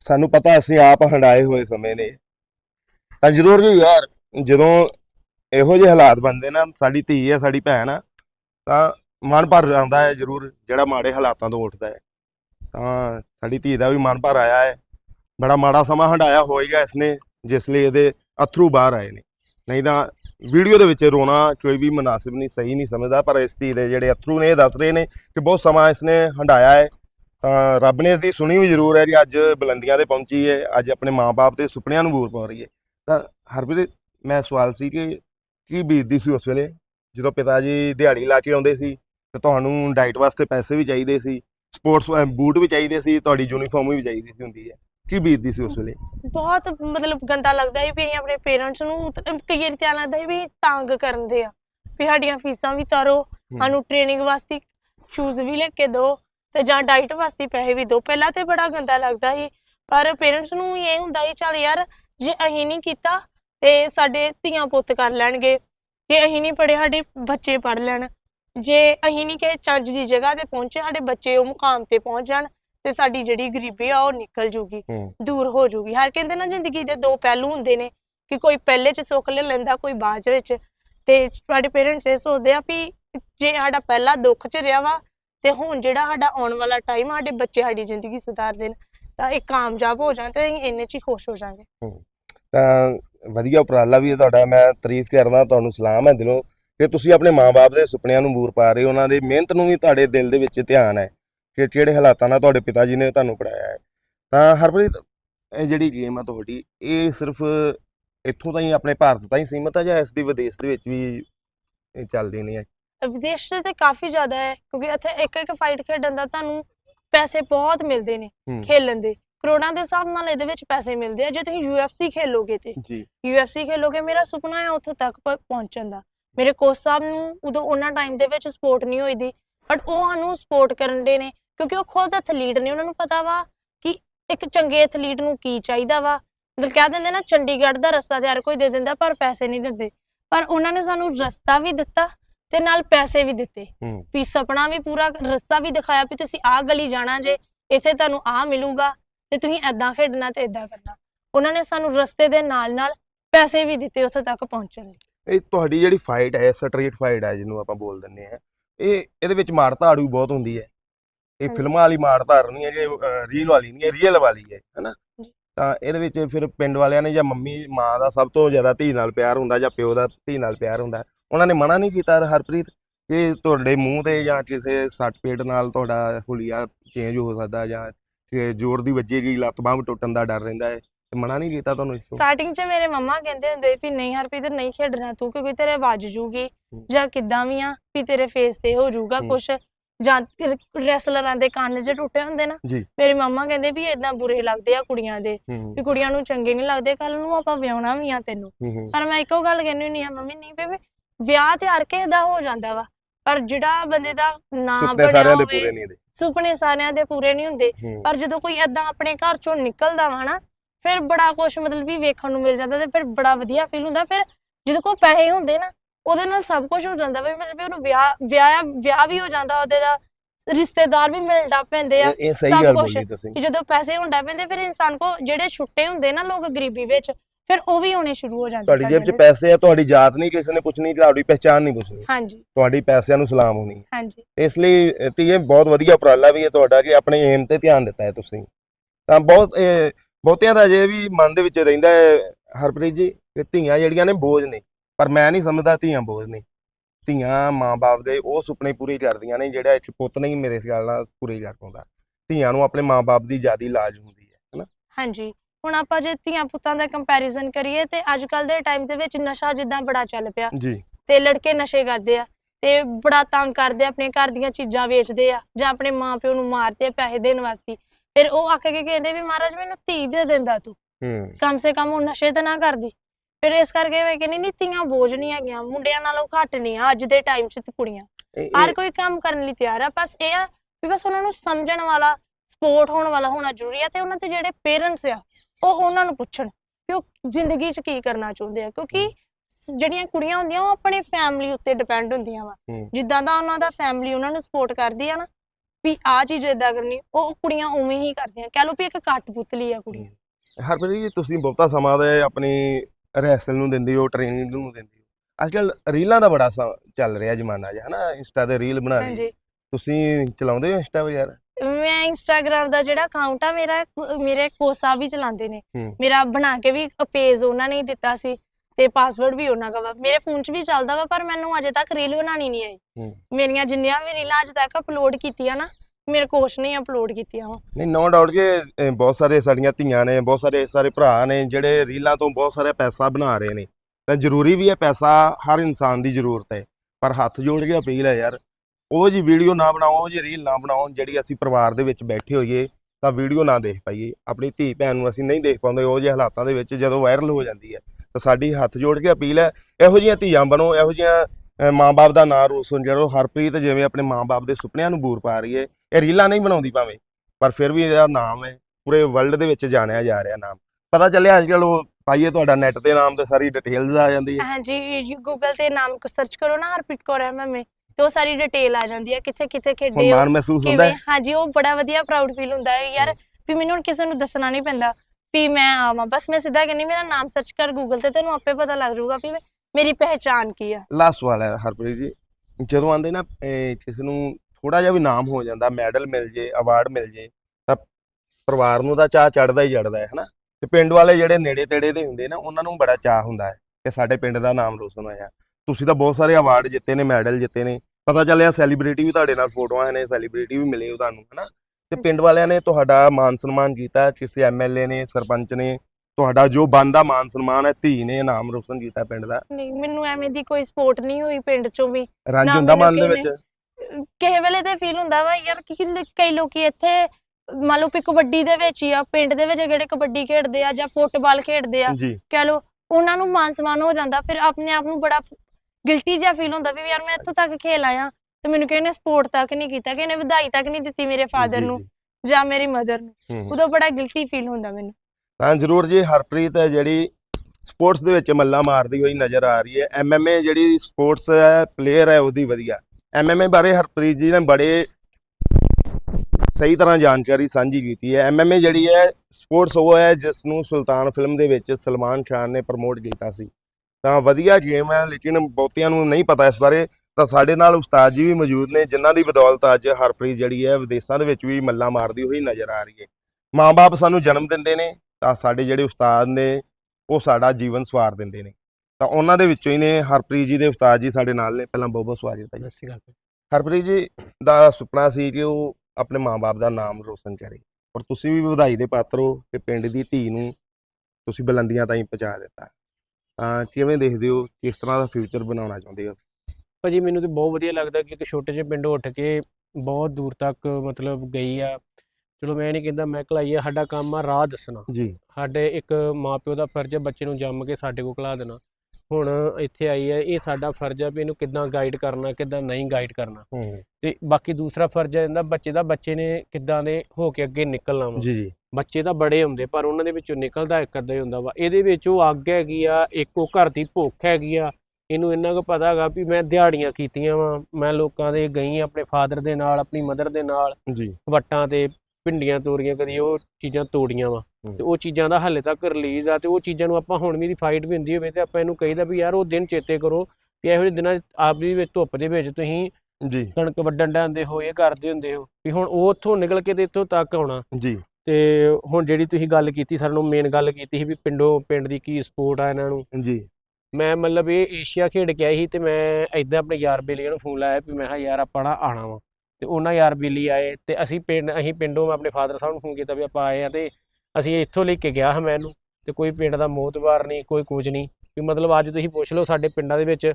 ਸਾਨੂੰ ਪਤਾ ਅਸੀਂ ਆਪ ਹੰਡਾਏ ਹੋਏ ਸਮੇਂ ਨੇ, ਤਾਂ ਜ਼ਰੂਰ ਜੀ ਯਾਰ ਜਦੋਂ ਇਹੋ ਜਿਹੇ ਹਾਲਾਤ ਬਣਦੇ ਨਾ, ਸਾਡੀ ਧੀ ਹੈ, ਸਾਡੀ ਭੈਣ ਆ, ਤਾਂ ਮਨ ਭਰ ਜਾਂਦਾ ਹੈ ਜ਼ਰੂਰ ਜਿਹੜਾ ਮਾੜੇ ਹਾਲਾਤਾਂ ਤੋਂ ਉੱਠਦਾ ਹੈ। ਤਾਂ ਸਾਡੀ ਧੀ ਦਾ ਵੀ ਮਨ ਭਰ ਆਇਆ ਹੈ। ਬੜਾ ਮਾੜਾ ਸਮਾਂ ਹੰਡਾਇਆ ਹੋਏਗਾ ਇਸਨੇ, ਜਿਸ ਲਈ ਇਹਦੇ ਅਥਰੂ ਬਾਹਰ ਆਏ ਨੇ। ਨਹੀਂ ਤਾਂ ਵੀਡੀਓ ਦੇ ਵਿੱਚ ਰੋਣਾ ਕੋਈ ਵੀ ਮناسب ਨਹੀਂ, ਸਹੀ ਨਹੀਂ ਸਮਝਦਾ, ਪਰ ਇਸ ਧੀ ਦੇ ਜਿਹੜੇ ਅਥਰੂ ਨੇ, ਇਹ ਦੱਸ ਰਹੇ ਨੇ ਕਿ ਬਹੁਤ ਸਮਾਂ ਇਸਨੇ ਹੰਡਾਇਆ ਹੈ। ਤਾਂ ਰੱਬ ਨੇ ਇਸਦੀ ਸੁਣੀ ਵੀ ਜ਼ਰੂਰ ਹੈ ਜੀ ਅੱਜ ਬੁਲੰਦੀਆਂ ਤੇ ਪਹੁੰਚੀ ਹੈ ਅੱਜ ਆਪਣੇ ਮਾਪੇ ਦੇ ਸੁਪਨਿਆਂ ਨੂੰ ਬੂਰ ਪਾ ਰਹੀ ਹੈ। ਤਾਂ ਹਰਪ੍ਰੀਤ ਮੈਂ ਸਵਾਲ ਸੀ ਕਿ ਕੀ ਬੀਤਦੀ ਸੀ ਉਸ ਵੇਲੇ? ਜਦੋਂ ਪਿਤਾ ਜੀ ਦਿਹਾੜੀ ਲਾ ਕੇ ਆਉਂਦੇ ਸੀ ਤੇ ਤੁਹਾਨੂੰ ਡਾਈਟ ਵਾਸਤੇ ਪੈਸੇ ਵੀ ਚਾਹੀਦੇ ਸੀ ਸਪੋਰਟਸ ਬੂਟ ਵੀ ਚਾਹੀਦੇ ਸੀ ਤੁਹਾਡੀ ਯੂਨੀਫਾਰਮ ਵੀ ਚਾਹੀਦੀ ਸੀ ਹੁੰਦੀ ਹੈ। ਕੀ ਬੀਤਦੀ ਸੀ ਉਸ ਵੇਲੇ? ਬਹੁਤ ਮਤਲਬ ਗੰਦਾ ਲੱਗਦਾ ਹੈ ਵੀ ਅਸੀਂ ਆਪਣੇ ਪੇਰੈਂਟਸ ਨੂੰ ਤ- ਕਈ ਵਾਰੀ ਤਾਂ ਲੱਗਦਾ ਹੈ ਵੀ ਤੰਗ ਕਰਦੇ ਆ ਵੀ ਸਾਡੀਆਂ ਫੀਸਾਂ ਵੀ ਤਾਰੋ ਸਾਨੂੰ ਟ੍ਰੇਨਿੰਗ ਵਾਸਤੇ ਸ਼ੂਜ਼ ਵੀ ਲੈ ਕੇ ਦਿਓ ਤੇ ਜਾਂ ਡਾਈਟ ਵਾਸਤੇ ਪੈਸੇ ਵੀ ਦਿਓ ਪਹਿਲਾਂ ਤੇ ਬੜਾ ਗੰਦਾ ਲੱਗਦਾ ਸੀ ਪਰ ਪੇਰੈਂਟਸ ਨੂੰ ਵੀ ਇਹ ਹੁੰਦਾ ਸੀ ਚੱਲ ਯਾਰ ਜੇ ਅਸੀਂ ਨਹੀਂ ਕੀਤਾ ਤੇ ਸਾਡੇ ਧੀਆਂ ਪੁੱਤ ਕਰ ਲੈਣਗੇ। ਜੇ ਅਸੀਂ ਨਹੀਂ ਪੜ੍ਹੇ ਸਾਡੇ ਬੱਚੇ ਪੜ੍ਹ ਲੈਣ। ਜੇ ਅਸੀਂ ਨਹੀਂ ਕਿਸੇ ਚੱਜ ਦੀ ਜਗ੍ਹਾ ਤੇ ਪਹੁੰਚੇ ਸਾਡੇ ਬੱਚੇ ਉਹ ਮੁਕਾਮ ਤੇ ਪਹੁੰਚ ਜਾਣ ਤੇ ਸਾਡੀ ਜਿਹੜੀ ਗਰੀਬੀ ਆ ਉਹ ਨਿਕਲ ਜੂਗੀ ਦੂਰ ਹੋ ਜੂਗੀ। ਹਰ ਕਹਿੰਦੇ ਨਾ ਜ਼ਿੰਦਗੀ ਦੇ ਦੋ ਪਹਿਲੂ ਹੁੰਦੇ ਨੇ ਕਿ ਕੋਈ ਪਹਿਲੇ ਚ ਸੁੱਖ ਲੈ ਲੈਂਦਾ ਕੋਈ ਬਾਅਦ ਵਿੱਚ। ਤੇ ਸਾਡੇ ਪੇਰੈਂਟਸ ਇਹ ਸੋਚਦੇ ਆ ਵੀ ਜੇ ਸਾਡਾ ਪਹਿਲਾ ਦੁੱਖ ਚ ਰਿਹਾ ਵਾ ਤੇ ਹੁਣ ਜਿਹੜਾ ਸਾਡਾ ਆਉਣ ਵਾਲਾ ਟਾਈਮ ਸਾਡੇ ਬੱਚੇ ਸਾਡੀ ਜ਼ਿੰਦਗੀ ਸੁਧਾਰ ਦੇਣ ਤਾਂ ਇਹ ਕਾਮਯਾਬ ਹੋ ਜਾਣ ਤੇ ਅਸੀਂ ਇੰਨੇ ਚ ਹੀ ਖੁਸ਼ ਹੋ ਜਾਾਂਗੇ ਤਾਂ ਵਧੀਆ ਉਪਰਾਲਾ ਵੀ ਹੈ ਤੁਹਾਡਾ, ਮੈਂ ਤਾਰੀਫ ਕਰਦਾ, ਤੁਹਾਨੂੰ ਸਲਾਮ ਹੈ ਦਿਲੋਂ। ਕਿ ਤੁਸੀਂ ਆਪਣੇ ਮਾਪੇ ਦੇ ਸੁਪਨਿਆਂ ਨੂੰ ਬੂਰ ਪਾ ਰਹੇ ਹੋ, ਉਹਨਾਂ ਦੀ ਮਿਹਨਤ ਨੂੰ ਵੀ ਤੁਹਾਡੇ ਦਿਲ ਦੇ ਵਿੱਚ ਧਿਆਨ ਹੈ। ਕਿ ਜਿਹੜੇ ਹਾਲਾਤਾਂ ਨਾਲ ਤੁਹਾਡੇ ਪਿਤਾ ਜੀ ਨੇ ਤੁਹਾਨੂੰ ਪੜਾਇਆ ਹੈ। ਤਾਂ ਹਰਪ੍ਰੀਤ, ਇਹ ਜਿਹੜੀ ਗੇਮ ਆ ਤੁਹਾਡੀ, ਇਹ ਸਿਰਫ ਇੱਥੋਂ ਤਾਂ ਹੀ ਆਪਣੇ ਭਾਰਤ ਤਾਂ ਹੀ ਸੀਮਤ ਆ ਜਾਂ ਇਸ ਦੀ ਵਿਦੇਸ਼ ਦੇ ਵਿੱਚ ਵੀ ਇਹ ਚੱਲਦੀ ਨਹੀਂ ਹੈ? ਵਿਦੇਸ਼ ਤੇ ਕਾਫੀ ਜ਼ਿਆਦਾ ਹੈ ਕਿਉਂਕਿ ਇੱਥੇ ਇੱਕ ਇੱਕ ਫਾਈਟ ਖੇਡਣ ਦਾ ਤੁਹਾਨੂੰ ਪੈਸੇ ਬਹੁਤ ਮਿਲਦੇ ਨੇ। ਖੇਲਣ ਦੇ। ਕਰੋੜਾਂ ਦੇ ਹਿਸਾਬ ਨਾਲ ਇਹਦੇ ਵਿੱਚ ਪੈਸੇ ਮਿਲਦੇ ਆ ਜੇ ਤੁਸੀਂ UFC ਖੇਲੋਗੇ ਤੇ। ਜੀ। UFC ਖੇਲੋਗੇ ਮੇਰਾ ਸੁਪਨਾ ਹੈ ਉੱਥੋਂ ਤੱਕ ਪਹੁੰਚਣ ਦਾ। ਮੇਰੇ ਕੋਚ ਸਾਹਿਬ ਨੂੰ ਉਦੋਂ ਉਹਨਾਂ ਟਾਈਮ ਦੇ ਵਿੱਚ ਸਪੋਰਟ ਨਹੀਂ ਹੋਈ ਦੀ ਬਟ ਉਹ ਸਾਨੂੰ ਸਪੋਰਟ ਕਰਨ ਦੇ ਨੇ ਕਿਉਂਕਿ ਉਹ ਖੁਦ ਐਥਲੀਟ ਨੇ ਉਹਨਾਂ ਨੂੰ ਪਤਾ ਵਾ ਕਿ ਇੱਕ ਚੰਗੇ ਐਥਲੀਟ ਨੂੰ ਕੀ ਚਾਹੀਦਾ ਵਾ। ਮਤਲਬ ਕਹਿ ਦਿੰਦੇ ਨਾ ਚੰਡੀਗੜ੍ਹ ਦਾ ਰਸਤਾ ਤੇ ਹਰ ਕੋਈ ਦੇ ਦਿੰਦਾ ਪਰ ਪੈਸੇ ਨਹੀਂ ਦਿੰਦੇ। ਪਰ ਉਹਨਾਂ ਨੇ ਸਾਨੂੰ ਰਸਤਾ ਵੀ ਦਿੱਤਾ ਤੇ ਨਾਲ ਪੈਸੇ ਵੀ ਦਿੱਤੇ। ਹੂੰ। ਵੀ ਸੁਪਨਾ ਵੀ ਪੂਰਾ ਰਸਤਾ ਵੀ ਦਿਖਾਇਆ ਵੀ ਤੁਸੀਂ ਆਹ ਗਲੀ ਜਾਣਾ ਜੇ ਇੱਥੇ ਤੁਹਾਨੂੰ ਆਹ ਮਿਲੂਗਾ ਤੇ ਤੁਸੀਂ ਐਦਾਂ ਖੇਡਣਾ ਤੇ ਐਦਾਂ ਕਰਨਾ। ਉਹਨਾਂ ਨੇ ਸਾਨੂੰ ਰਸਤੇ ਦੇ ਨਾਲ ਨਾਲ ਪੈਸੇ ਵੀ ਦਿੱਤੇ ਉੱਥੇ ਤੱਕ ਪਹੁੰਚਣ ਲਈ। ਇਹ ਤੁਹਾਡੀ ਜਿਹੜੀ ਫਾਈਟ ਹੈ ਸਟਰੀਟ ਫਾਈਟ ਹੈ ਜਿਹਨੂੰ ਆਪਾਂ ਬੋਲ ਦਿੰਦੇ ਆ ਇਹ ਇਹਦੇ ਵਿੱਚ ਮਾਰ ਧਾੜ ਵੀ ਬਹੁਤ ਹੁੰਦੀ ਹੈ। ਇਹ। ਫਿਲਮਾਂ ਵਾਲੀ ਮਾਰ ਧਾੜ ਨਹੀਂ ਹੈ ਜੇ ਰੀਲ ਵਾਲੀ ਨਹੀਂ ਹੈ ਰੀਅਲ ਵਾਲੀ ਹੈ ਹੈਨਾ। ਤਾਂ ਇਹਦੇ ਵਿੱਚ ਫਿਰ ਪਿੰਡ ਵਾਲਿਆਂ ਨੇ ਜਾਂ ਮੰਮੀ ਮਾਂ ਦਾ ਸਭ ਤੋਂ ਜ਼ਿਆਦਾ ਧੀ ਨਾਲ ਪਿਆਰ ਹੁੰਦਾ ਜਾਂ ਪਿਓ ਦਾ ਧੀ ਨਾਲ ਪਿਆਰ ਹੁੰਦਾ ਉਹਨਾਂ ਨੇ ਮਨਾ ਨਹੀਂ ਕੀਤਾ ਹਰਪ੍ਰੀਤ ਕਿ ਤੁਹਾਡੇ ਮੂੰਹ ਤੇ ਜਾਂ ਕਿਸੇ ਸੱਟ ਪੇਟ ਨਾਲ ਤੁਹਾਡਾ ਹੁਲੀਆ ਚੇਂਜ ਹੋ ਸਕਦਾ ਜਾਂ ਕਿ ਜ਼ੋਰ ਦੀ ਵੱਜੇਗੀ ਲੱਤ ਬਾਂਹ ਟੁੱਟਣ ਦਾ ਡਰ ਰਹਿੰਦਾ ਹੈ ਤੇ ਮਨਾ ਨਹੀਂ ਕੀਤਾ ਤੁਹਾਨੂੰ ਇਸ ਤੋਂ? ਸਟਾਰਟਿੰਗ 'ਚ ਮੇਰੇ ਮੰਮਾ ਕਹਿੰਦੇ ਹੁੰਦੇ ਵੀ ਨਹੀਂ ਹਰਪ੍ਰੀਤ ਨਹੀਂ ਖੇਡਣਾ ਤੂੰ ਕਿਉਂਕਿ ਤੇਰੇ ਵੱਜ ਜੂਗੀ ਜਾਂ ਕਿੱਦਾਂ ਵੀ ਆ ਵੀ ਤੇਰੇ ਫੇਸ ਤੇ ਹੋ ਜਾਊਗਾ ਹੂੰ। ਕੁਛ ਜਾਂ ਰੈਸਲਰਾਂ ਦੇ ਕੰਨ 'ਚ ਟੁੱਟੇ ਹੁੰਦੇ ਨਾ ਜੀ। ਮੇਰੇ ਮੰਮਾ ਕਹਿੰਦੇ ਵੀ ਇਦਾਂ ਬੁਰੇ ਲੱਗਦੇ ਆ ਕੁੜੀਆਂ ਦੇ ਵੀ ਕੁੜੀਆਂ ਨੂੰ ਚੰਗੇ ਨਹੀਂ ਲੱਗਦੇ ਕੱਲ ਨੂੰ ਆਪਾਂ ਵਿਆਹਣਾ ਵੀ ਆ ਤੈਨੂੰ। ਪਰ ਮੈਂ ਇੱਕੋ ਗੱਲ ਕਹਿੰਦੀ ਹੁੰਦੀ ਆ ਮੰਮੀ ਨਹੀਂ ਬੇਬੇ ਵਿਆਹ ਤੇ ਹਰ ਕਿਸੇ ਦਾ ਹੋ ਜਾਂਦਾ ਵਾ? ਪਰ ਜਿਹੜਾ ਬੰਦੇ ਦਾ ਨਾਂ ਸੁਪਨੇ ਬਣਿਆ ਸਾਰਿਆਂ ਦੇ ਹੋਵੇ ਪੂਰੇ ਨਹੀਂ ਹੁੰਦੇ। ਸੁਪਨੇ ਸਾਰਿਆਂ ਦੇ ਪੂਰੇ ਨਹੀਂ ਹੁੰਦੇ। ਹੂੰ। ਪਰ ਜਦੋਂ ਕੋਈ ਏਦਾਂ ਆਪਣੇ ਘਰ ਚੋਂ ਨਿਕਲਦਾ ਵਾ ਨਾ ਫਿਰ ਬੜਾ ਕੁਝ ਮਤਲਬ ਵੀ ਵੇਖਣ ਨੂੰ ਮਿਲ ਜਾਂਦਾ ਤੇ ਫਿਰ ਬੜਾ ਵਧੀਆ ਫੀਲ ਹੁੰਦਾ। ਫਿਰ ਜਦੋਂ ਕੋਈ ਪੈਸੇ ਹੁੰਦੇ ਨਾ ਉਹਦੇ ਨਾਲ ਸਭ ਕੁਝ ਹੋ ਜਾਂਦਾ ਵੀ। ਮਤਲਬ ਵੀ ਉਹਨੂੰ ਵਿਆਹ ਵਿਆਹ ਵਿਆਹ ਵੀ ਹੋ ਜਾਂਦਾ ਉਹਦੇ ਦਾ ਰਿਸ਼ਤੇਦਾਰ ਵੀ ਮਿਲਦਾ ਪੈਂਦੇ ਆ। ਇਹ ਇਹ ਸਹੀ ਸਭ ਗੱਲ ਕੁਛ। ਬੋਲੀ ਤੁਸੀਂ। ਕਿ ਜਦੋਂ ਪੈਸੇ ਹੁੰਦਾ ਪੈਂਦੇ ਫਿਰ ਇਨਸਾਨ ਕੋ ਜਿਹੜੇ ਛੁੱਟੇ ਹੁੰਦੇ ਨਾ ਲੋਕ ਗਰੀਬੀ ਵਿੱਚ ਫਿਰ ਉਹ ਵੀ ਹੋਣੇ ਸ਼ੁਰੂ ਹੋ ਜਾਂਦੇ ਤੁਹਾਡੀ ਜੇਬ 'ਚ। ਪੈਸੇ ਆ ਤੁਹਾਡੀ ਜਾਤ ਨਹੀਂ ਕਿਸੇ ਨੇ ਪੁੱਛਣੀ ਤੁਹਾਡੀ ਪਹਿਚਾਨ ਨਹੀਂ ਪੁੱਛਣੀ। ਹਾਂਜੀ। ਤੁਹਾਡੀ ਪੈਸਿਆਂ ਨੂੰ ਸਲਾਮ ਹੋਣੀ। ਹਾਂਜੀ। ਇਸ ਲਈ ਧੀਏ ਬਹੁਤ ਵਧੀਆ ਉਪਰਾਲਾ ਵੀ ਹੈ ਤੁਹਾਡਾ ਕਿ ਆਪਣੇ ਏਮ ਤੇ ਧਿਆਨ ਦਿੱਤਾ ਹੈ ਤੁਸੀਂ। ਤਾਂ ਬਹੁਤ ਇਹ, ਬਹੁਤਿਆਂ ਦਾ ਅਜੇ ਵੀ ਮਨ ਦੇ ਵਿੱਚ ਰਹਿੰਦਾ ਹੈ ਹਰਪ੍ਰੀਤ ਜੀ ਕਿ ਧੀਆਂ ਜਿਹੜੀਆਂ ਨੇ ਬੋਝ ਨੇ। ਪਰ ਮੈਂ ਨਹੀਂ ਸਮਝਦਾ ਧੀਆਂ ਬੋਝ ਨੇ। ਧੀਆਂ ਮਾਂ-ਬਾਪ ਦੇ ਉਹ ਸੁਪਨੇ ਪੂਰੇ ਕਰਦੀਆਂ ਨੇ ਜਿਹੜਾ ਇੱਕ ਪੁੱਤ ਨਹੀਂ ਮੇਰੇ ਖਿਆਲ ਨਾਲ ਪੂਰੇ ਕਰ ਪਾਉਂਦਾ। ਧੀਆਂ ਨੂੰ ਆਪਣੇ ਮਾਂ-ਬਾਪ ਦੀ ਜ਼ਿਆਦੀ ਲਾਜ ਹੁੰਦੀ ਹੈ ਹੈਨਾ? ਹਾਂਜੀ। ਹੁਣ ਆਪਾਂ ਜੇ ਧੀਆਂ ਪੁੱਤਾਂ ਦਾ ਕੰਪੈਰੀਜ਼ਨ ਕਰੀਏ ਤੇ ਅੱਜ ਕੱਲ ਦੇ ਟਾਈਮ ਦੇ ਵਿੱਚ ਨਸ਼ਾ ਜਿੱਦਾਂ ਬੜਾ ਚੱਲ ਪਿਆ। ਜੀ। ਤੇ ਲੜਕੇ ਨਸ਼ੇ ਕਰਦੇ ਆ ਤੇ ਬੜਾ ਤੰਗ ਕਰਦੇ ਆ ਆਪਣੇ ਘਰ ਦੀਆਂ ਚੀਜ਼ਾਂ ਵੇਚਦੇ ਆ ਜਾਂ ਆਪਣੇ ਮਾਪਿਓ ਨੂੰ ਮਾਰਦੇ ਆ ਪੈਸੇ ਦੇਣ ਵਾਸਤੇ। ਫਿਰ ਉਹ ਆਖ ਕੇ ਕਹਿੰਦੇ ਵੀ ਮਹਾਰਾਜ ਮੈਨੂੰ ਧੀ ਦੇ ਦਿੰਦਾ ਤੂੰ। ਹੂੰ। ਕਮ ਸੇ ਕਮ ਉਹ ਨਸ਼ੇ ਤਾਂ ਨਾ ਕਰਦੀ। ਫਿਰ ਇਸ ਕਰਕੇ ਮੈਂ ਕਹਿੰਦੀ ਨਹੀਂ ਧੀਆਂ ਬੋਝ ਨਹੀਂ ਹੈਗੀਆਂ ਮੁੰਡਿਆਂ ਨਾਲੋਂ ਘੱਟ ਨਹੀਂ ਆ ਅੱਜ ਦੇ ਟਾਈਮ 'ਚ ਤੇ ਕੁੜੀਆਂ। ਹਰ ਕੋਈ ਕੰਮ ਕਰਨ ਲਈ ਤਿਆਰ ਆ ਬਸ ਇਹ ਆ ਵੀ ਬਸ ਉਹਨਾਂ ਨੂੰ ਸਮਝਣ ਵਾਲਾ ਸਪੋਰਟ ਹੋਣ ਵਾਲਾ ਹੋਣਾ ਜ਼ਰੂਰੀ ਆ ਤੇ ਉਹਨਾਂ ਦੇ ਜਿਹੜੇ ਪੇਰੈਂਟਸ ਆ ਉਹ ਉਹਨਾਂ ਨੂੰ ਪੁੱਛਣ ਕਿ ਉਹ ਜ਼ਿੰਦਗੀ 'ਚ ਕੀ ਕਰਨਾ ਚਾਹੁੰਦੇ ਆ? ਕਿਉਂਕਿ ਜਿਹੜੀਆਂ ਕੁੜੀਆਂ ਹੁੰਦੀਆਂ ਉਹ ਆਪਣੀ ਫੈਮਿਲੀ ਉੱਤੇ ਡਿਪੈਂਡ ਹੁੰਦੀਆਂ ਵਾ। ਹੂੰ। ਜਿੱਦਾਂ ਦਾ ਉਹਨਾਂ ਦਾ ਫੈਮਿਲੀ ਉਹਨਾਂ ਨੂੰ ਸਪੋਰਟ ਕਰਦੀ ਆ ਨਾ ਵੀ ਆ ਚੀਜ਼ ਏਦਾਂ ਕਰਨੀ ਉਹ ਕੁੜੀਆਂ ਉਵੇਂ ਹੀ ਕਰਦੀਆਂ। ਕਹਿ ਲਓ ਵੀ ਇੱਕ ਕਠਪੁਤਲੀ ਆ ਕੁੜੀ। ਹਰਪ੍ਰੀਤ ਜੀ ਤੁਸੀਂ ਬਹੁਤਾ ਸਮਾਂ ਦੇ ਆਪਣੀ ਰੈਸਲ ਨੂੰ ਦਿੰਦੇ ਹੋ ਟ੍ਰੇਨਿੰਗ ਨੂੰ ਦਿੰਦੇ ਹੋ। ਅੱਜ ਕੱਲ ਰੀਲਾਂ ਦਾ ਬੜਾ ਸ- ਚੱਲ ਰਿਹਾ ਜ਼ਮਾਨਾ ਜਿਹਾ ਹਨਾ? ਇੰਸਟਾ ਤੇ ਰੀਲ ਬਣਾ ਲਈ ਹਾਂਜੀ। ਤੁਸੀਂ ਚਲਾਉਂਦੇ ਹੋ ਇੰਸਟਾ ਵਗੈਰਾ? ਮੈਂ ਇੰਸਟਾਗ੍ਰam ਦਾ ਜਿਹੜਾ ਅਕਾਊਂਟ ਆ ਮੇਰਾ ਮੇਰੇ ਕੋਸਾ ਵੀ ਚਲਾਉਂਦੇ ਨੇ। ਹੂੰ। ਮੇਰਾ ਬਣਾ ਕੇ ਵੀ ਪੇਜ ਉਹਨਾਂ ਨੇ ਹੀ ਦਿੱਤਾ ਸੀ ਤੇ ਪਾਸਵਰਡ ਵੀ ਉਹਨਾਂ ਦਾ ਵਾ। ਮੇਰੇ ਫੋਨ 'ਚ ਵੀ ਚੱਲਦਾ ਵਾ ਪਰ ਮੈਨੂੰ ਅਜੇ ਤੱਕ ਰੀਲ ਬਣਾਣੀ ਨਹੀਂ ਆਈ। ਹੂੰ। ਮੇਰੀਆਂ ਜਿੰਨੀਆਂ ਵੀ ਰੀਲਾਂ ਅੱਜ ਤੱਕ ਅਪਲੋਡ ਕੀਤੀਆਂ ਨਾ ਮੇਰੇ ਕੋਚ ਨੇ ਅਪਲੋਡ ਕੀਤੀਆਂ ਵਾ। ਨਹੀਂ ਨੋ ਡਾਊਟ ਕਿ ਅਹ, ਬਹੁਤ ਸਾਰੇ ਸਾਡੀਆਂ ਧੀਆਂ ਨੇ ਬਹੁਤ ਸਾਰੇ ਸਾਰੇ ਭਰਾ ਨੇ ਜਿਹੜੇ ਰੀਲਾਂ ਤੋਂ ਬਹੁਤ ਸਾਰੇ ਪੈਸਾ ਬਣਾ ਰਹੇ ਨੇ। ਤਾਂ ਜ਼ਰੂਰੀ ਵੀ ਹੈ ਪੈਸਾ ਹਰ ਇਨਸਾਨ ਦੀ ਜ਼ਰੂਰਤ ਹੈ। ਪਰ ਹੱਥ ਜੋੜ ਕੇ ਅਪੀਲ ਹੈ ਯਾਰ ਉਹ ਜੀ ਵੀਡੀਓ ਨਾ ਬਣਾਓ, ਉਹ ਜੀ ਰੀਲ ਨਾ ਬਣਾਓ, ਜਿਹੜੀ ਅਸੀਂ ਪਰਿਵਾਰ ਦੇ ਵਿੱਚ ਬੈਠੇ ਹੋਈਏ, ਤਾਂ ਵੀਡੀਓ ਨਾ ਦੇਖ ਪਾਈਏ। ਆਪਣੀ ਧੀ ਭੈਣ ਨੂੰ ਅਸੀਂ ਨਹੀਂ ਦੇਖ ਪਾਉਂਦੇ, ਉਹ ਜਿਹੇ ਹਾਲਾਤਾਂ ਦੇ ਵਿੱਚ ਜਦੋਂ ਵਾਇਰਲ ਹੋ ਜਾਂਦੀ ਹੈ, ਤਾਂ ਸਾਡੀ ਹੱਥ ਜੋੜ ਕੇ ਅਪੀਲ ਹੈ, ਇਹੋ ਜਿਹੀਆਂ ਧੀਆਂ ਬਣੋ, ਇਹੋ ਜਿਹੀਆਂ ਮਾਂ-ਬਾਪ ਦਾ ਨਾਂ ਰੋਸ਼ਨ ਕਰੋ। ਹਰਪ੍ਰੀਤ ਜਿਵੇਂ ਆਪਣੇ ਮਾਂ-ਬਾਪ ਦੇ ਸੁਪਨਿਆਂ ਨੂੰ ਬੂਰ ਪਾ ਰਹੀ ਹੈ, ਇਹ ਰੀਲਾਂ ਨਹੀਂ ਬਣਾਉਂਦੀ ਭਾਵੇਂ, ਪਰ ਫਿਰ ਵੀ ਇਹਦਾ ਨਾਮ ਹੈ, ਪੂਰੇ ਵਰਲਡ ਦੇ ਵਿੱਚ ਜਾਣਿਆ ਜਾ ਰਿਹਾ ਨਾਮ। ਪਤਾ ਚੱਲਿਆ ਅੱਜ ਕੱਲ ਉਹ ਪਾਈਏ ਤੁਹਾਡਾ ਨੈਟ ਦੇ ਨਾਮ ਤੇ ਸਾਰੀ ਡਿਟੇਲਸ ਆ ਜਾਂਦੀ ਹੈ। ਹਾਂਜੀ ਗੂਗਲ ਤੇ ਨਾਮ ਸਰਚ ਕਰੋ ਨਾ ਹਰਪ੍ਰੀਤ ਕੌਰ ਐਮਐਮਏ ਤੇ ਉਹ ਸਾਰੀ ਡਿਟੇਲ ਆ ਜਾਂਦੀ ਹੈ ਕਿੱਥੇ ਕਿੱਥੇ ਖੇਡੇ ਹੋ ਮਾਣ ਮਹਿਸੂਸ ਹੁੰਦਾ ਹੈ। ਹਾਂਜੀ ਉਹ ਬੜਾ ਵਧੀਆ ਪ੍ਰਾਊਡ ਫੀਲ ਹੁੰਦਾ ਹੈ ਯਾਰ। ਵੀ ਮੈਨੂੰ ਹੁਣ ਕਿਸੇ ਨੂੰ ਦੱਸਣਾ ਨਹੀਂ ਪੈਂਦਾ ਵੀ ਮੈਂ ਆਵਾਂ। ਬਸ ਮੈਂ ਸਿੱਧਾ ਕਹਿੰਦੀ ਮੇਰਾ ਨਾਮ ਸਰਚ ਕਰ ਗੂਗਲ ਤੇ ਤੈਨੂੰ ਆਪੇ ਪਤਾ ਲੱਗ ਜਾਊਗਾ ਵੀ ਮੇਰੀ ਪਹਿਚਾਨ ਕੀ ਆ। ਲਾਸਟ ਸਵਾਲ ਹੈ ਹਰਪ੍ਰੀਤ ਜੀ। ਜਦੋਂ ਆਂਦੇ ਨਾ ਕਿਸੇ ਨੂੰ ਥੋੜਾ ਜਿਹਾ ਵੀ ਨਾਮ ਹੋ ਜਾਂਦਾ ਮੈਡਲ ਮਿਲ ਜੇ ਅਵਾਰਡ ਮਿਲ ਜੇ ਤਾਂ ਪਰਿਵਾਰ ਨੂੰ ਤਾਂ ਚਾਹ ਚੜਦਾ ਹੀ ਚੜਦਾ ਹੈ ਹਨਾ? ਤੇ ਪਿੰਡ ਵਾਲੇ ਜਿਹੜੇ ਨੇੜੇ ਤੇੜੇ ਦੇ ਹੁੰਦੇ ਨਾ ਉਹਨਾਂ ਨੂੰ ਬੜਾ ਚਾਹ ਹੁੰਦਾ ਹੈ ਕਿ ਸਾਡੇ ਪਿੰਡ ਦਾ ਨਾਮ ਰੋਸ਼ਨ ਹੋਇਆ। ਤੁਸੀਂ ਤਾਂ ਬਹੁਤ ਸਾਰੇ ਅਵਾਰਡ ਜਿੱਤੇ ਨੇ ਮੈਡਲ ਜਿੱਤੇ ਨੇ। ਪਤਾ ਚੱਲਿਆ ਸੈਲੀਬ੍ਰਿਟੀ ਵੀ ਤੁਹਾਡੇ ਨਾਲ ਫੋਟੋਆਂ ਨੇ ਸੈਲੀਬ੍ਰਿਟੀ ਵੀ ਮਿਲੇ ਤੁਹਾਨੂੰ ਹਨਾ? ਤੇ ਪਿੰਡ ਵਾਲਿਆਂ ਨੇ ਤੁਹਾਡਾ ਮਾਨ ਸਨਮਾਨ ਕੀਤਾ ਕਿਸੇ ਐਮਐਲਏ ਨੇ ਸਰਪੰਚ ਨੇ ਤੁਹਾਡਾ ਜੋ ਬੰਦਾ ਮਾਨ ਸਨਮਾਨ ਹੈ ਧੀ ਨੇ ਨਾਮ ਰੋਸ਼ਨ ਕੀਤਾ ਪਿੰਡ ਦਾ। ਨਹੀਂ ਮੈਨੂੰ ਐਵੇਂ ਦੀ ਕੋਈ ਸਪੋਰਟ ਨਹੀਂ ਹੋਈ ਪਿੰਡ ਚੋਂ ਵੀ। ਰੰਜ ਹੁੰਦਾ ਮੈਨੂੰ ਦੇ ਵਿੱਚ? ਕਿਸੇ ਵੇਲੇ ਤੇ ਫੀਲ ਹੁੰਦਾ ਵਾ ਯਾਰ ਕਈ ਲੋਕੀ ਇੱਥੇ ਮੰਨ ਲਓ ਵੀ ਕਬੱਡੀ ਦੇ ਵਿੱਚ ਹੀ ਆ ਪਿੰਡ ਦੇ ਵਿੱਚ ਜਿਹੜੇ ਕਬੱਡੀ ਖੇਡਦੇ ਆ ਜਾਂ ਫੁੱਟਬਾਲ ਖੇਡਦੇ ਆ ਕਹਿ ਲਓ ਉਹਨਾਂ ਨੂੰ ਮਾਨ ਸਨਮਾਨ ਹੋ ਜਾਂਦਾ ਫਿਰ ਆਪਣੇ ਆਪ ਨੂੰ ਬੜਾ ਗਿਲਟੀ ਜਿਹਾ ਫੀਲ ਹੁੰਦਾ ਵੀ ਯਾਰ ਮੈਂ ਇੱਥੋਂ ਤੱਕ ਖੇਲ ਆਇਆ ਤੇ ਮੈਨੂੰ ਕਿਸੇ ਨੇ ਸਪੋਰਟ ਤੱਕ ਨਹੀਂ ਕੀਤਾ ਕਿਸੇ ਨੇ ਵਧਾਈ ਤੱਕ ਨਹੀਂ ਦਿੱਤੀ ਮੇਰੇ ਫਾਦਰ ਨੂੰ ਜੀ। ਮੇਰੀ ਮਦਰ ਨੂੰ। ਉਦੋਂ ਬੜਾ ਗਿਲਟੀ ਫੀਲ ਹੁੰਦਾ ਮੈਨੂੰ। ਤਾਂ ਜ਼ਰੂਰ ਜੀ ਹਰਪ੍ਰੀਤ ਹੈ ਜਿਹੜੀ ਸਪੋਰਟਸ ਦੇ ਵਿੱਚ ਮੱਲਾ ਮਾਰਦੀ ਹੋਈ ਨਜ਼ਰ ਆ ਰਹੀ ਹੈ। ਐਮਐਮਏ ਜਿਹੜੀ ਸਪੋਰਟਸ ਹੈ ਪਲੇਅਰ ਹੈ ਉਹਦੀ ਵਧੀਆ। ਐਮਐਮਏ ਬਾਰੇ ਹਰਪ੍ਰੀਤ ਜੀ ਨੇ ਬੜੇ ਸਹੀ ਤਰ੍ਹਾਂ ਜਾਣਕਾਰੀ ਸਾਂਝੀ ਕੀਤੀ ਹੈ। ਐਮਐਮਏ ਜਿਹੜੀ ਹੈ ਸਪੋਰਟਸ ਉਹ ਹੈ ਜਿਸ ਨੂੰ ਸੁਲਤਾਨ ਫਿਲਮ ਦੇ ਵਿੱਚ ਸਲਮਾਨ ਖਾਨ ਨੇ ਪ੍ਰਮੋਟ ਕੀਤਾ ਸੀ। ਤਾਂ ਵਧੀਆ ਗੇਮ ਹੈ ਲੇਕਿਨ ਬਹੁਤਿਆਂ ਨੂੰ ਨਹੀਂ ਪਤਾ ਇਸ ਬਾਰੇ। ਤਾਂ ਸਾਡੇ ਨਾਲ ਉਸਤਾਦ ਜੀ ਵੀ ਮੌਜੂਦ ਨੇ ਜਿਨ੍ਹਾਂ ਦੀ ਬਦੌਲਤ ਅੱਜ ਹਰਪ੍ਰੀਤ ਜਿਹੜੀ ਹੈ ਵਿਦੇਸ਼ਾਂ ਦੇ ਵਿੱਚ ਵੀ ਮੱਲਾ ਮਾਰਦੀ ਹੋਈ ਨਜ਼ਰ ਆ ਰਹੀ ਹੈ। ਮਾਂ-ਬਾਪ ਸਾਨੂੰ ਜਨਮ ਦਿੰਦੇ ਨੇ ਤਾਂ ਸਾਡੇ ਜਿਹੜੇ ਉਸਤਾਦ ਨੇ ਉਹ ਸਾਡਾ ਜੀਵਨ ਸਵਾਰ ਦਿੰਦੇ ਨੇ। ਤਾਂ ਉਹਨਾਂ ਦੇ ਵਿੱਚੋਂ ਹੀ ਨੇ ਹਰਪ੍ਰੀਤ ਜੀ ਦੇ ਉਸਤਾਦ ਜੀ ਸਾਡੇ ਨਾਲ ਨੇ। ਪਹਿਲਾਂ ਬਹੁਤ ਬਹੁਤ ਸਵਾਗਤ ਹੈ ਜੀ। ਸਤਿ ਸ਼੍ਰੀ ਅਕਾਲ ਹਰਪ੍ਰੀਤ ਜੀ ਦਾ ਸੁਪਨਾ ਸੀ ਕਿ ਉਹ ਆਪਣੇ ਮਾਂ-ਬਾਪ ਦਾ ਨਾਮ ਰੋਸ਼ਨ ਕਰੇ। ਔਰ ਤੁਸੀਂ ਵੀ ਵਧਾਈ ਦੇ ਪਾਤਰ ਹੋ ਕਿ ਪਿੰਡ ਦੀ ਧੀ ਨੂੰ ਤੁਸੀਂ ਬੁਲੰਦੀਆਂ ਤਾਈਂ ਪਹੁੰਚਾ ਦਿੱਤਾ। ਕਿਵੇਂ ਦੇਖਦੇ ਹੋ ਕਿਸ ਤਰ੍ਹਾਂ ਦਾ ਫਿਊਚਰ ਬਣਾਉਣਾ ਚਾਹੁੰਦੇ ਹੋ? ਭਾਜੀ ਮੈਨੂੰ ਤੇ ਬਹੁਤ ਵਧੀਆ ਲੱਗਦਾ ਕਿ ਇੱਕ ਛੋਟੇ ਜਿਹੇ ਪਿੰਡੋਂ ਉੱਠ ਕੇ ਬਹੁਤ ਦੂਰ ਤੱਕ ਮਤਲਬ ਗਈ ਆ। ਚਲੋ ਮੈਂ ਨਹੀਂ ਕਹਿੰਦਾ ਮੈਂ ਕਲਾਈ ਆ ਸਾਡਾ ਕੰਮ ਆ ਰਾਹ ਦੱਸਣਾ। ਜੀ। ਸਾਡੇ ਇੱਕ ਮਾਪਿਓ ਦਾ ਫਰਜ਼ ਹੈ ਬੱਚੇ ਨੂੰ ਜੰਮ ਕੇ ਸਾਡੇ ਕੋਲ ਕਲਾ ਦੇਣਾ। ਹੁਣ ਇੱਥੇ ਆਈ ਹੈ ਇਹ ਸਾਡਾ ਫਰਜ਼ ਹੈ ਵੀ ਇਹਨੂੰ ਕਿੱਦਾਂ ਗਾਈਡ ਕਰਨਾ ਕਿੱਦਾਂ ਨਹੀਂ ਗਾਈਡ ਕਰਨਾ। ਤੇ ਬਾਕੀ ਦੂਸਰਾ ਫਰਜ਼ ਹੈ ਇਹਦਾ ਬੱਚੇ ਦਾ ਬੱਚੇ ਨੇ ਕਿੱਦਾਂ ਦੇ ਹੋ ਕੇ ਅੱਗੇ ਨਿਕਲਣਾ ਵਾ। ਜੀ ਜੀ। ਬੱਚੇ ਤਾਂ ਬੜੇ ਹੁੰਦੇ ਪਰ ਉਹਨਾਂ ਦੇ ਵਿੱਚੋਂ ਨਿਕਲਦਾ ਇੱਕ ਅੱਧਾ ਹੀ ਹੁੰਦਾ ਵਾ। ਇਹਦੇ ਵਿੱਚ ਉਹ ਅੱਗ ਹੈਗੀ ਆ ਇੱਕ ਘਰ ਦੀ ਭੁੱਖ ਹੈਗੀ ਆ। ਇਹਨੂੰ ਇੰਨਾ ਕੁ ਪਤਾ ਹੈਗਾ ਵੀ ਮੈਂ ਦਿਹਾੜੀਆਂ ਕੀਤੀਆਂ ਵਾ। ਮੈਂ ਲੋਕਾਂ ਦੇ ਗਈ ਆਪਣੇ ਫਾਦਰ ਦੇ ਨਾਲ ਆਪਣੀ ਮਦਰ ਦੇ ਨਾਲ। ਜੀ। ਵੱਟਾਂ ਤੇ ਭਿੰਡੀਆਂ ਤੋਰੀਆਂ ਕਦੀ ਉਹ ਚੀਜ਼ਾਂ ਤੋੜੀਆਂ ਵਾ। ਤੇ ਉਹ ਚੀਜ਼ਾਂ ਦਾ ਹਾਲੇ ਤੱਕ ਰਿਲੀਜ਼ ਆ ਤੇ ਉਹ ਚੀਜ਼ਾਂ ਨੂੰ ਆਪਾਂ ਹੁਣ ਵੀ ਦੀ ਫਾਈਟ ਵੀ ਹੁੰਦੀ ਹੋਵੇ ਤੇ ਆਪਾਂ ਇਹਨੂੰ ਕਹੀਦਾ ਵੀ ਯਾਰ ਉਹ ਦਿਨ ਚੇਤੇ ਕਰੋ ਕਿ ਇਹੋ ਜਿਹੇ ਦਿਨਾਂ ਆਪ ਦੀ ਵਿੱਚ ਧੁੱਪ ਦੇ ਵਿੱਚ ਤੁਸੀਂ ਜੀ। ਕਣਕ ਵੱਢਣ ਜਾਂਦੇ ਹੋ ਇਹ ਕਰਦੇ ਹੁੰਦੇ ਹੋ। ਵੀ ਹੁਣ ਉਹ ਉੱਥੋਂ ਨਿਕਲ ਕੇ ਤੇ ਇੱਥੋਂ ਤੱਕ ਆਉਣਾ। ਜੀ। ਤੇ ਹੁਣ ਜਿਹੜੀ ਤੁਸੀਂ ਗੱਲ ਕੀਤੀ ਸਾਨੂੰ ਮੇਨ ਗੱਲ ਕੀਤੀ ਸੀ ਵੀ ਪਿੰਡੋਂ ਪਿੰਡ ਦੀ ਕੀ ਸਪੋਰਟ ਆ ਇਹਨਾਂ ਨੂੰ। ਜੀ। ਮੈਂ ਮਤਲਬ ਇਹ ਏਸ਼ੀਆ ਖੇਡ ਕੇ ਆਈ ਸੀ ਤੇ ਮੈਂ ਐਦਾਂ ਆਪਣੇ ਯਾਰ ਬੇਲੀਆਂ ਨੂੰ ਫੋਨ ਲਾਇਆ ਵੀ ਮੈਂ ਕਿਹਾ ਯਾਰ ਆਪਾਂ ਨਾ ਆਣਾ ਵਾ। ਤੇ ਉਹਨਾਂ ਯਾਰ ਬੇਲੀ ਆਏ ਤੇ ਅਸੀਂ ਪਿੰਡ ਅਸੀਂ ਪਿੰਡੋਂ ਮੈਂ ਆਪਣੇ ਫਾਦਰ ਸਾਹਿਬ ਨੂੰ ਫੋਨ ਕੀਤਾ ਵੀ ਆਪਾਂ ਆਏ ਆ ਤੇ ਅਸੀਂ ਇੱਥੋਂ ਲੈ ਕੇ ਗਿਆ ਹਾਂ ਮੈਨੂੰ ਤੇ ਕੋਈ ਪਿੰਡ ਦਾ ਮੋਤਬਾਰ ਨਹੀਂ ਕੋਈ ਕੁਝ ਨਹੀਂ। ਵੀ ਮਤਲਬ ਅੱਜ ਤੁਸੀਂ ਪੁੱਛ ਲਓ ਸਾਡੇ ਪਿੰਡਾਂ ਦੇ ਵਿੱਚ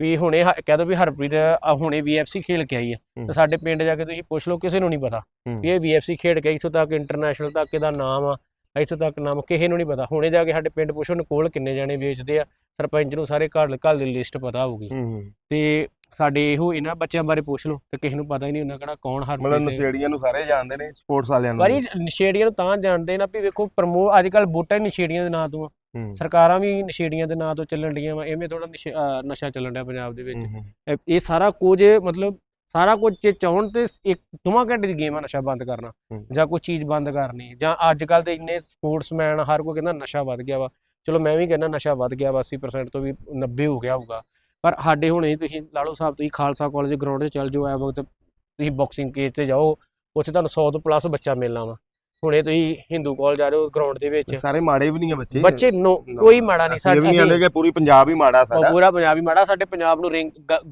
ਵੀ ਹੁਣੇ ਹ- ਕਹਿ ਦੋ ਵੀ ਹਰਪ੍ਰੀਤ ਆ ਹੁਣੇ ਵੀਐਫਸੀ ਖੇਲ ਕੇ ਆਈ ਹੈ। ਹੂੰ। ਤੇ ਸਾਡੇ ਪਿੰਡ ਜਾ ਕੇ ਤੁਸੀਂ ਪੁੱਛ ਲਓ ਕਿਸੇ ਨੂੰ ਨਹੀਂ ਪਤਾ। ਵੀ ਇਹ ਵੀਐਫਸੀ ਖੇਡ ਕੇ ਇੱਥੋਂ ਤੱਕ ਇੰਟਰਨੈਸ਼ਨਲ ਤੱਕ ਇਹਦਾ ਨਾਮ ਆ ਇੱਥੋਂ ਤੱਕ ਨਾਮ ਕਿਸੇ ਨੂੰ ਨਹੀਂ ਪਤਾ। ਹੁਣੇ ਜਾ ਕੇ ਸਾਡੇ ਪਿੰਡ ਪੁੱਛੋ ਨਕੋਲ ਕਿੰਨੇ ਜਾਣੇ ਵੇਚਦੇ ਆ ਸਰਪੰਚ ਨੂੰ ਸਾਰੇ ਘਰ ਘਰ ਦੀ ਲਿਸਟ ਪਤਾ ਹੋਊਗੀ। ਹੂੰ ਤੇ ਸਾਡੇ ਇਹੋ ਇਹਨਾਂ ਬੱਚਿਆਂ ਬਾਰੇ ਪੁੱਛ ਲਓ ਤੇ ਕਿਸੇ ਨੂੰ ਪਤਾ ਹੀ ਨਹੀਂ ਹੁੰਦਾ ਕਿਹੜਾ ਕੌਣ ਮਤਲਬ ਹਰਪ੍ਰੀਤ ਹੈ। ਨਸ਼ੇੜੀਆਂ ਨੂੰ ਸਾਰੇ ਜਾਣਦੇ ਨੇ ਸਪੋਰਟਸ ਵਾਲਿਆਂ ਨੂੰ। ਵਾਰੀ ਨਸ਼ੇੜੀਆਂ ਨੂੰ ਤਾਂ ਜਾਣਦੇ ਨਾ ਵੀ ਵੇਖੋ ਪ੍ਰਮੋ ਅੱਜ ਕੱਲ ਹੀ ਨਸ਼ੇੜੀਆਂ ਦੇ ਨਾਂ ਤੋਂ ਆ। ਸਰਕਾਰਾਂ ਵੀ ਨਸ਼ੇੜੀਆਂ ਦੇ ਨਾਂ ਤੋਂ ਚੱਲਣ ਡੀਆਂ ਵਾ ਐਵੇਂ ਥੋੜਾ ਨਸ਼ਾ ਚੱਲਣ ਡਿਆ ਪੰਜਾਬ ਦੇ ਵਿੱਚ। ਇਹ ਸਾਰਾ ਕੁਝ ਮਤਲਬ ਸਾਰਾ ਕੁਝ ਜੇ ਚਾਹਣ ਤੇ ਇੱਕ ਦੋਵਾਂ ਘੰਟੇ ਦੀ ਗੇਮ ਆ ਨਸ਼ਾ ਬੰਦ ਕਰਨਾ। ਜਾਂ ਕੋਈ ਚੀਜ਼ ਬੰਦ ਕਰਨੀ ਜਾਂ ਅੱਜ ਕੱਲ ਤੇ ਇੰਨੇ ਸਪੋਰਟਸਮੈਨ ਹਰ ਕੋਈ ਕਹਿੰਦਾ ਨਸ਼ਾ ਵੱਧ ਗਿਆ ਵਾ। ਚਲੋ ਮੈਂ ਵੀ ਕਹਿੰਦਾ ਨਸ਼ਾ ਵੱਧ ਗਿਆ ਵਾ 80% ਤੋਂ ਵੀ 90 ਹੋ ਗਿਆ ਹੋਊਗਾ। ਪਰ ਸਾਡੇ ਹੁਣੇ ਤੁਸੀਂ ਲਾਲੋ ਸਾਹਿਬ ਤੁਸੀਂ ਖਾਲਸਾ ਕਾਲਜ ਗਰਾਊਂਡ 'ਤੇ ਚੱਲ ਜਾਓ ਐ ਵਕਤ ਤੁਸੀਂ ਬਾਕਸਿੰਗ ਕੇਜ ਤੇ ਜਾਓ ਉੱਥੇ ਤੁਹਾਨੂੰ 100 ਤੋਂ ਪਲੱਸ ਬੱਚਾ ਮਿਲਣਾ ਵਾ। ਹੁਣੇ ਤੁਸੀਂ ਹਿੰਦੂ ਕਾਲਜ ਜਾ ਰਹੇ ਹੋ ਗਰਾਊਂਡ ਦੇ ਵਿੱਚ। ਸਾਰੇ ਮਾੜੇ ਵੀ ਨਹੀਂ ਆ ਬੱਚੇ। ਬੱਚੇ ਨੋ ਕੋਈ ਮਾੜਾ ਨਹੀਂ ਵੀ ਨਹੀਂ ਸਾਡੇ ਆਂਦੇ ਕਿ ਪੂਰੀ ਪੰਜਾਬ ਹੀ ਮਾੜਾ ਸਾਡਾ। ਪੂਰਾ ਪੰਜਾਬੀ ਮਾੜਾ ਸਾਡੇ ਪੰਜਾਬ ਨੂੰ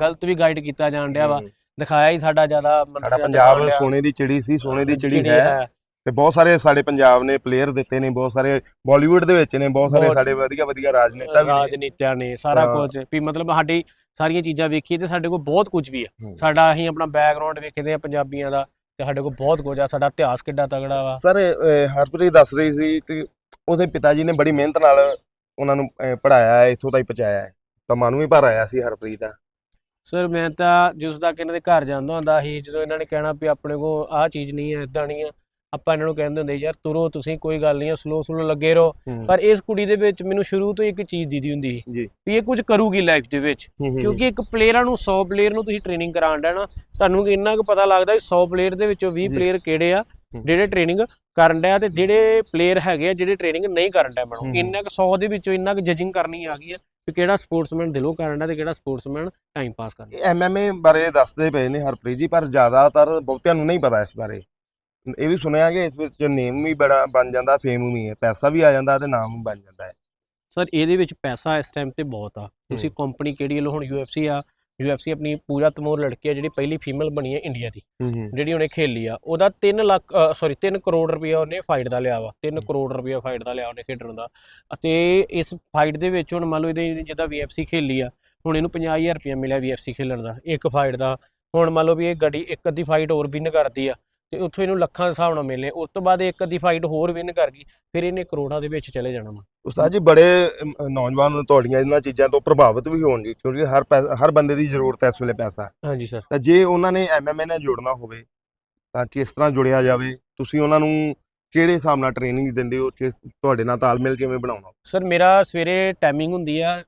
ਗਲਤ ਵੀ ਗਾਈਡ ਕੀਤਾ ਜਾਣ ਡਿਆ ਵਾ। ਹੂੰ, ਦਿਖਾਇਆ ਹੀ ਸਾਡਾ ਜ਼ਿਆਦਾ ਸਾਡਾ ਪੰਜਾਬ। ਸੋਨੇ ਦੀ ਚਿੜੀ ਸੀ ਸੋਨੇ ਦੀ ਚਿੜੀ ਹੈ। ਤੇ ਬਹੁਤ ਸਾਰੇ ਸਾਡੇ ਪੰਜਾਬ ਨੇ ਪਲੇਅਰ ਦਿੱਤੇ ਨੇ ਬਹੁਤ ਸਾਰੇ ਬਾਲੀਵੁੱਡ ਦੇ ਵਿੱਚ ਨੇ ਬਹੁਤ ਸਾਰੇ ਸਾਡੇ ਵਧੀਆ ਵਧੀਆ ਰਾਜਨੇਤਾ ਵੀ ਨੇ। ਰਾਜਨੀਤਿਆਂ ਨੇ ਸਾਰਾ ਹਾਂ। ਕੁਝ ਵੀ ਮਤਲਬ ਸਾਡੀ ਸਾਰੀਆਂ ਚੀਜ਼ਾਂ ਵੇਖੀਏ ਤੇ ਸਾਡੇ ਕੋਲ ਬਹੁਤ ਕੁਝ ਵੀ ਆ। ਹੂੰ। ਸਾਡਾ ਅਸੀਂ ਆਪਣਾ ਬੈਕਗ੍ਰਾਉਂਡ ਵੇਖਦੇ ਆ ਪੰਜਾਬੀਆਂ ਦਾ। ਤੇ ਸਾਡੇ ਕੋਲ ਬਹੁਤ ਕੁਝ ਆ ਸਾਡਾ ਇਤਿਹਾਸ ਕਿੱਡਾ ਤਗੜਾ ਵਾ। ਸਰ ਹਰਪ੍ਰੀਤ ਦੱਸ ਰਹੀ ਸੀ ਕਿ ਉਹਦੇ ਪਿਤਾ ਜੀ ਨੇ ਬੜੀ ਮਿਹਨਤ ਨਾਲ ਉਹਨਾਂ ਨੂੰ ਪੜਾਇਆ ਹੈ ਇੱਥੋਂ ਤਾਈਂ ਪਹੁੰਚਾਇਆ ਹੈ। ਤਾਂ ਮਨ ਵੀ ਭਰ ਆਇਆ ਸੀ ਹਰਪ੍ਰੀਤ ਦਾ। ਸਰ ਮੈਂ ਤਾਂ ਜਿਸ ਤੱਕ ਇਹਨਾਂ ਦੇ ਘਰ ਜਾਂਦਾ ਹੁੰਦਾ ਸੀ ਜਦੋਂ ਇਹਨਾਂ ਨੇ ਕਹਿਣਾ ਵੀ ਆਪਣੇ ਕੋਲ ਆਹ ਚੀਜ਼ ਨਹੀਂ ਹੈ ਇਦਾਂ ਨਹੀਂ ਆ ਆਪਾਂ ਇਹਨਾਂ ਨੂੰ ਕਹਿੰਦੇ ਹੁੰਦੇ ਯਾਰ ਤੁਰੋ ਤੁਸੀਂ ਕੋਈ ਗੱਲ ਨਹੀਂ ਸਲੋ ਸਲੋ ਲੱਗੇ ਰਹੋ ਪਰ ਇਸ ਕੁੜੀ ਦੇ ਵਿੱਚ ਮੈਨੂੰ ਸ਼ੁਰੂ ਤੋਂ ਇੱਕ ਚੀਜ਼ ਦੀਦੀ ਹੁੰਦੀ ਸੀ। ਵੀ ਇਹ ਕੁਝ ਕਰੂਗੀ ਲਾਈਫ ਦੇ ਵਿੱਚ ਕਿਉਂਕਿ ਇੱਕ ਪਲੇਅਰਾਂ ਨੂੰ 100 ਪਲੇਅਰ ਨੂੰ ਤੁਸੀਂ ਟ੍ਰੇਨਿੰਗ ਕਰਾਉਣ ਦਾ ਨਾ ਤੁਹਾਨੂੰ ਇੰਨਾ ਕੁ ਪਤਾ ਲੱਗਦਾ ਵੀ 100 ਪਲੇਅਰ ਦੇ ਵਿੱਚੋਂ 20 ਜੀ। ਪਲੇਅਰ ਕਿਹੜੇ ਆ। ਜਿਹੜੇ ਟ੍ਰੇਨਿੰਗ ਕਰਨ ਡਿਆ ਤੇ ਜਿਹੜੇ ਪਲੇਅਰ ਹੈਗੇ ਆ ਜਿਹੜੇ ਟ੍ਰੇਨਿੰਗ ਨਹੀਂ ਕਰਨ ਡਿਆ। ਬਣੋ ਇੰਨਾ ਕੁ 100 ਦੇ ਵਿੱਚੋਂ ਇੰਨਾ ਕੁ ਜਜਿੰਗ ਕਰਨੀ ਆ ਗਈ ਆ ਕਿ ਕਿਹੜਾ ਸਪੋਰਟਸਮੈਨ ਦਿਲੋਂ ਕਰਨ ਡਿਆ ਤੇ ਕਿਹੜਾ ਸਪੋਰਟਸਮੈਨ ਟਾਈਮ ਪਾਸ ਕਰਨ ਡਿਆ। ਐਮਐਮਏ ਬਾਰੇ ਦੱਸਦੇ ਪਏ ਨੇ ਹਰਪ੍ਰੀਤ ਜੀ ਪਰ ਜ਼ਿਆਦਾਤਰ ਬਹੁਤਿਆਂ ਨੂੰ ਨਹੀਂ ਪਤਾ ਇਸ ਬਾਰੇ ਇਹ ਵੀ ਸੁਣਿਆ ਕਿ ਇਸ ਵਿੱਚ ਨੇਮ ਵੀ ਬੜਾ ਬਣ ਜਾਂਦਾ ਫੇਮ ਵੀ ਹੈ ਪੈਸਾ ਵੀ ਆ ਜਾਂਦਾ ਤੇ ਨਾਮ ਵੀ ਬਣ ਜਾਂਦਾ ਹੈ। ਸਰ ਇਹਦੇ ਵਿੱਚ ਪੈਸਾ ਇਸ ਟਾਈਮ ਤੇ ਬਹੁਤ ਆ। ਤੁਸੀਂ ਕੰਪਨੀ ਕਿਹੜੀ ਲੋ ਹੁਣ UFC ਆ UFC ਆਪਣੀ ਪੂਜਾ ਤਮੋਰ ਲੜਕੀ ਆ ਜਿਹੜੀ ਪਹਿਲੀ ਫੀਮੇਲ ਬਣੀ ਹੈ ਇੰਡੀਆ ਦੀ ਜਿਹੜੀ ਉਹਨੇ ਖੇਲੀ ਆ। ਉਹਦਾ 3 ਲੱਖ ਸੌਰੀ 3 ਕਰੋੜ ਰੁਪਇਆ ਉਹਨੇ ਫਾਈਟ ਦਾ ਲਿਆ ਵਾ। 3 ਕਰੋੜ ਰੁਪਇਆ ਫਾਈਟ ਦਾ ਲਿਆ ਉਹਨੇ ਖੇਡਣ ਦਾ। ਅਤੇ ਇਸ ਫਾਈਟ ਦੇ ਵਿੱਚ ਹੁਣ ਮੰਨ ਲਓ ਇਹਦੇ ਜਿੱਦਾਂ VFC ਖੇਲੀ ਆ ਹੁਣ ਇਹਨੂੰ 50000 ਰੁਪਇਆ ਮਿਲਿਆ VFC ਖੇਲਣ ਦਾ ਇੱਕ ਫਾਈਟ ਦਾ। ਹੁਣ ਮੰਨ ਲਓ ਵੀ ਇਹ ਗੱਡੀ ਇੱਕ ਅੱਧੀ ਫਾਈਟ ਹੋਰ ਵਿਨ ਕਰਦੀ ਆ। ਤੇ ਉੱਥੋਂ ਇਹਨੂੰ ਲੱਖਾਂ ਦੇ ਹਿਸਾਬ ਨਾਲ ਮਿਲਨੇ ਉਸ ਤੋਂ ਬਾਅਦ ਇੱਕ ਅੱਧੀ ਫਾਈਟ ਹੋਰ ਵਿਨ ਕਰ ਗਈ ਫਿਰ ਇਹਨੇ ਕਰੋੜਾਂ ਦੇ ਵਿੱਚ ਚਲੇ ਜਾਣਾ ਵਾ। ਉਸਤਾਦ ਜੀ ਬੜੇ ਅਮ, ਨੌਜਵਾਨ ਤੁਹਾਡੀਆਂ ਇਹਨਾਂ ਚੀਜ਼ਾਂ ਤੋਂ ਪ੍ਰਭਾਵਿਤ ਵੀ ਹੋਣਗੇ ਕਿਉਂਕਿ ਹਰ ਹਰ ਬੰਦੇ ਦੀ ਜ਼ਰੂਰਤ ਹੈ ਇਸ ਵੇਲੇ ਪੈਸਾ। ਹਾਂਜੀ ਸਰ ਤਾਂ ਜੇ ਉਹਨਾਂ ਨੇ ਐਮਐਮਏ ਨਾਲ ਜੁੜਨਾ ਹੋਵੇ ਤਾਂ ਕਿਸ ਤਰ੍ਹਾਂ ਜੁੜਿਆ ਜਾਵੇ? ਤੁਸੀਂ ਉਹਨਾਂ ਨੂੰ ਕਿਹੜੇ ਹਿਸਾਬ ਨਾਲ ਟ੍ਰੇਨਿੰਗ ਦਿੰਦੇ ਹੋ? ਕਿਸ ਤੁਹਾਡੇ ਨਾਲ ਤਾਲਮੇਲ ਕਿਵੇਂ ਬਣਾਉਣਾ? ਸਰ ਮੇਰਾ ਸਵੇਰੇ ਟਾਈਮਿੰਗ ਹੁੰਦੀ ਆ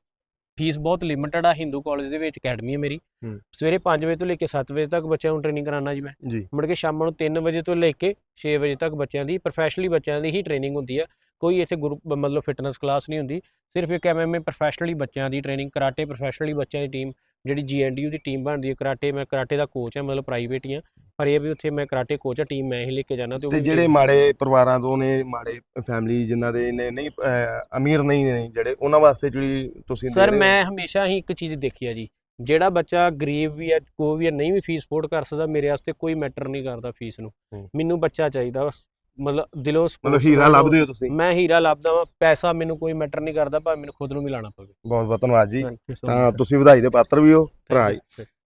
ਫੀਸ ਬਹੁਤ ਲਿਮਟਡ ਆ ਹਿੰਦੂ ਕਾਲਜ ਦੇ ਵਿੱਚ ਅਕੈਡਮੀ ਹੈ ਮੇਰੀ। ਹੂੰ। ਸਵੇਰੇ 5 ਵਜੇ ਤੋਂ ਲੈ ਕੇ 7 ਵਜੇ ਤੱਕ ਬੱਚਿਆਂ ਨੂੰ ਟ੍ਰੇਨਿੰਗ ਕਰਾਉਣਾ ਜੀ ਮੈਂ। ਜੀ। ਮੁੜ ਕੇ ਸ਼ਾਮ ਨੂੰ 3 ਵਜੇ ਤੋਂ ਲੈ ਕੇ 6 ਵਜੇ ਤੱਕ ਬੱਚਿਆਂ ਦੀ ਪ੍ਰੋਫੈਸ਼ਨਲੀ ਬੱਚਿਆਂ ਦੀ ਹੀ ਟ੍ਰੇਨਿੰਗ ਹੁੰਦੀ ਆ। ਕੋਈ ਇੱਥੇ ਗਰੁੱਪ ਮਤਲਬ ਫਿਟਨੈਸ ਕਲਾਸ ਨਹੀਂ ਹੁੰਦੀ। ਸਿਰਫ ਇੱਕ ਐਮਐਮਏ ਪ੍ਰੋਫੈਸ਼ਨਲੀ ਬੱਚਿਆਂ ਦੀ ਟ੍ਰੇਨਿੰਗ ਕਰਾਟੇ ਪ੍ਰੋਫੈਸ਼ਨਲੀ ਬੱਚਿਆਂ ਦੀ ਟੀਮ ਜਿਹੜੀ ਜੀਐਨਡੀਯੂ ਦੀ ਟੀਮ ਬਣਦੀ ਹੈ ਕਰਾਟੇ ਮੈਂ ਕਰਾਟੇ ਦਾ ਕੋਚ ਹਾਂ ਮਤਲਬ ਪ੍ਰਾਈਵੇਟ ਹੀ ਹਾਂ ਪਰ ਇਹ ਵੀ ਉੱਥੇ ਮੈਂ ਕਰਾਟੇ ਕੋਚ ਆ ਟੀਮ ਮੈਂ ਹੀ ਲੈ ਕੇ ਜਾਣਾ ਤੇ ਉਹ ਤੇ ਵੀ ਜਿਹੜੇ ਮਾੜੇ ਪਰਿਵਾਰਾਂ ਤੋਂ ਨੇ ਮਾੜੇ ਫੈਮਿਲੀ ਜਿਨ੍ਹਾਂ ਦੇ ਨੇ ਨਹੀਂ ਅਹ, ਅਮੀਰ ਨਹੀਂ ਨੇ ਜਿਹੜੇ ਉਹਨਾਂ ਵਾਸਤੇ ਜਿਹੜੀ ਤੁਸੀਂ ਦੇ ਸਰ ਰਹੇ ਹੋ। ਮੈਂ ਹਮੇਸ਼ਾ ਹੀ ਇੱਕ ਚੀਜ਼ ਦੇਖੀ ਆ ਜੀ ਜਿਹੜਾ ਬੱਚਾ ਗਰੀਬ ਵੀ ਆ ਕੋਈ ਵੀ ਆ, ਨਹੀਂ ਵੀ ਫੀਸ ਸਪੋਰਟ ਕਰ ਸਕਦਾ ਮੇਰੇ ਵਾਸਤੇ ਕੋਈ ਮੈਟਰ ਨਹੀਂ ਕਰਦਾ ਫੀਸ ਨੂੰ ਹੂੰ। ਮੈਨੂੰ ਬੱਚਾ ਚਾਹੀਦਾ ਬਸ ਮਤਲਬ ਦਿਲੋਂ ਮਤਲਬ sports ਹੀਰਾ ਲੱਭਦੇ ਹੋ ਤੁਸੀਂ ਮੈਂ ਹੀਰਾ ਲੱਭਦਾ ਵਾਂ ਪੈਸਾ ਮੈਨੂੰ ਕੋਈ ਮੈਟਰ ਨਹੀਂ ਕਰਦਾ ਪਰ ਮੈਨੂੰ ਖੁਦ ਨੂੰ ਵੀ ਲਾਣਾ ਪਵੇ ਬਹੁਤ ਬਹੁਤ ਧੰਨਵਾਦ ਜੀ ਤਾਂ. ਤੁਸੀਂ ਵਧਾਈ ਦੇ ਪਾਤਰ ਵੀ ਹੋ ਭਰਾ ਜੀ.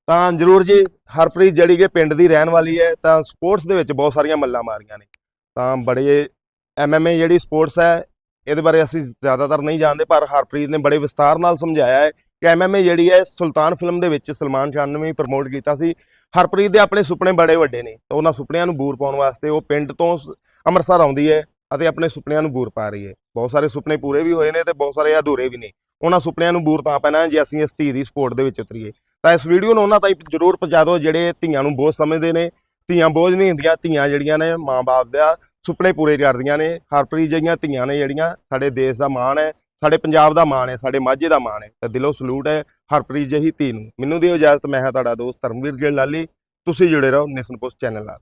ਤਾਂ ਜਰੂਰ ਜੀ, ਹਰਪ੍ਰੀਤ ਜਿਹੜੀ ਕਿ ਪਿੰਡ ਦੀ ਰਹਿਣ ਵਾਲੀ ਹੈ, ਤਾਂ ਸਪੋਰਟਸ ਦੇ ਵਿੱਚ ਬਹੁਤ ਸਾਰੀਆਂ ਮੱਲਾਂ ਮਾਰੀਆਂ ਨੇ। ਤਾਂ ਬੜੇ ਐਮਐਮਏ ਜਿਹੜੀ ਸਪੋਰਟਸ ਹੈ, ਇਹਦੇ ਬਾਰੇ ਅਸੀਂ ਜ਼ਿਆਦਾਤਰ ਨਹੀਂ ਜਾਣਦੇ, ਪਰ ਹਰਪ੍ਰੀਤ ਨੇ ਬੜੇ ਵਿਸਤਾਰ ਨਾਲ ਸਮਝਾਇਆ ਹੈ ਕਿ ਐਮਐਮਏ ਜਿਹੜੀ ਹੈ, ਸੁਲਤਾਨ ਫਿਲਮ ਦੇ ਵਿੱਚ ਸਲਮਾਨ ਖਾਨ ਨੇ ਵੀ ਪ੍ਰਮੋਟ ਕੀਤਾ ਸੀ। ਹਰਪ੍ਰੀਤ ਦੇ ਆਪਣੇ ਸੁਪਨੇ ਬੜੇ ਵੱਡੇ ਨੇ, ਤਾਂ ਉਹਨਾਂ ਸੁਪਨਿਆਂ ਨੂੰ ਬੂਰ ਪਾਉਣ ਵਾਸਤੇ ਉਹ ਪਿੰਡ ਤੋਂ ਅੰਮ੍ਰਿਤਸਰ ਆਉਂਦੀ ਹੈ ਅਤੇ ਆਪਣੇ ਸੁਪਨਿਆਂ ਨੂੰ ਬੂਰ ਪਾ ਰਹੀ ਹੈ। ਬਹੁਤ ਸਾਰੇ ਸੁਪਨੇ ਪੂਰੇ ਵੀ ਹੋਏ ਨੇ ਤੇ ਬਹੁਤ ਸਾਰੇ ਅਧੂਰੇ ਵੀ ਨੇ। ਉਹਨਾਂ ਸੁਪਨਿਆਂ ਨੂੰ ਬੂਰ ਤਾਂ ਪੈਣਾ ਜੇ ਅਸੀਂ ਇਸ ਧੀ ਦੀ ਸਪੋਰਟ ਦੇ ਵਿੱਚ ਉਤਰੀਏ। ਤਾਂ ਇਸ ਵੀਡੀਓ ਨੂੰ ਉਹਨਾਂ ਤਾਈਂ ਜ਼ਰੂਰ ਪਹੁੰਚਾ ਦਿਓ ਜਿਹੜੇ ਧੀਆਂ ਨੂੰ ਬੋਝ ਸਮਝਦੇ ਨੇ। ਧੀਆਂ ਬੋਝ ਨਹੀਂ ਹੁੰਦੀਆਂ, ਧੀਆਂ ਜਿਹੜੀਆਂ ਨੇ ਮਾਂ-ਬਾਪ ਦਾ ਸੁਪਨੇ ਪੂਰੇ ਕਰਦੀਆਂ ਨੇ। ਹਰਪ੍ਰੀਤ ਜਿਹੀਆਂ ਧੀਆਂ ਨੇ ਜਿਹੜੀਆਂ, ਸਾਡੇ ਦੇਸ਼ ਦਾ ਮਾਣ ਹੈ, ਸਾਡੇ ਪੰਜਾਬ ਦਾ ਮਾਣ ਹੈ, ਸਾਡੇ ਮਾਝੇ ਦਾ ਮਾਣ ਹੈ। ਤਾਂ ਦਿਲੋਂ ਸਲੂਟ ਹੈ ਹਰਪ੍ਰੀਤ ਜਿਹੀ ਧੀ ਨੂੰ। ਮੈਨੂੰ ਦਿਓ ਇਜਾਜ਼ਤ, ਮੈਂ ਹਾਂ ਤੁਹਾਡਾ ਦੋਸਤ ਧਰਮਵੀਰ ਗਿੱਲ ਲਾਲੀ। ਤੁਸੀਂ ਜੁੜੇ ਰਹੋ ਨੇਸ਼ਨ ਪੋਸਟ ਚੈਨਲ ਨਾਲ।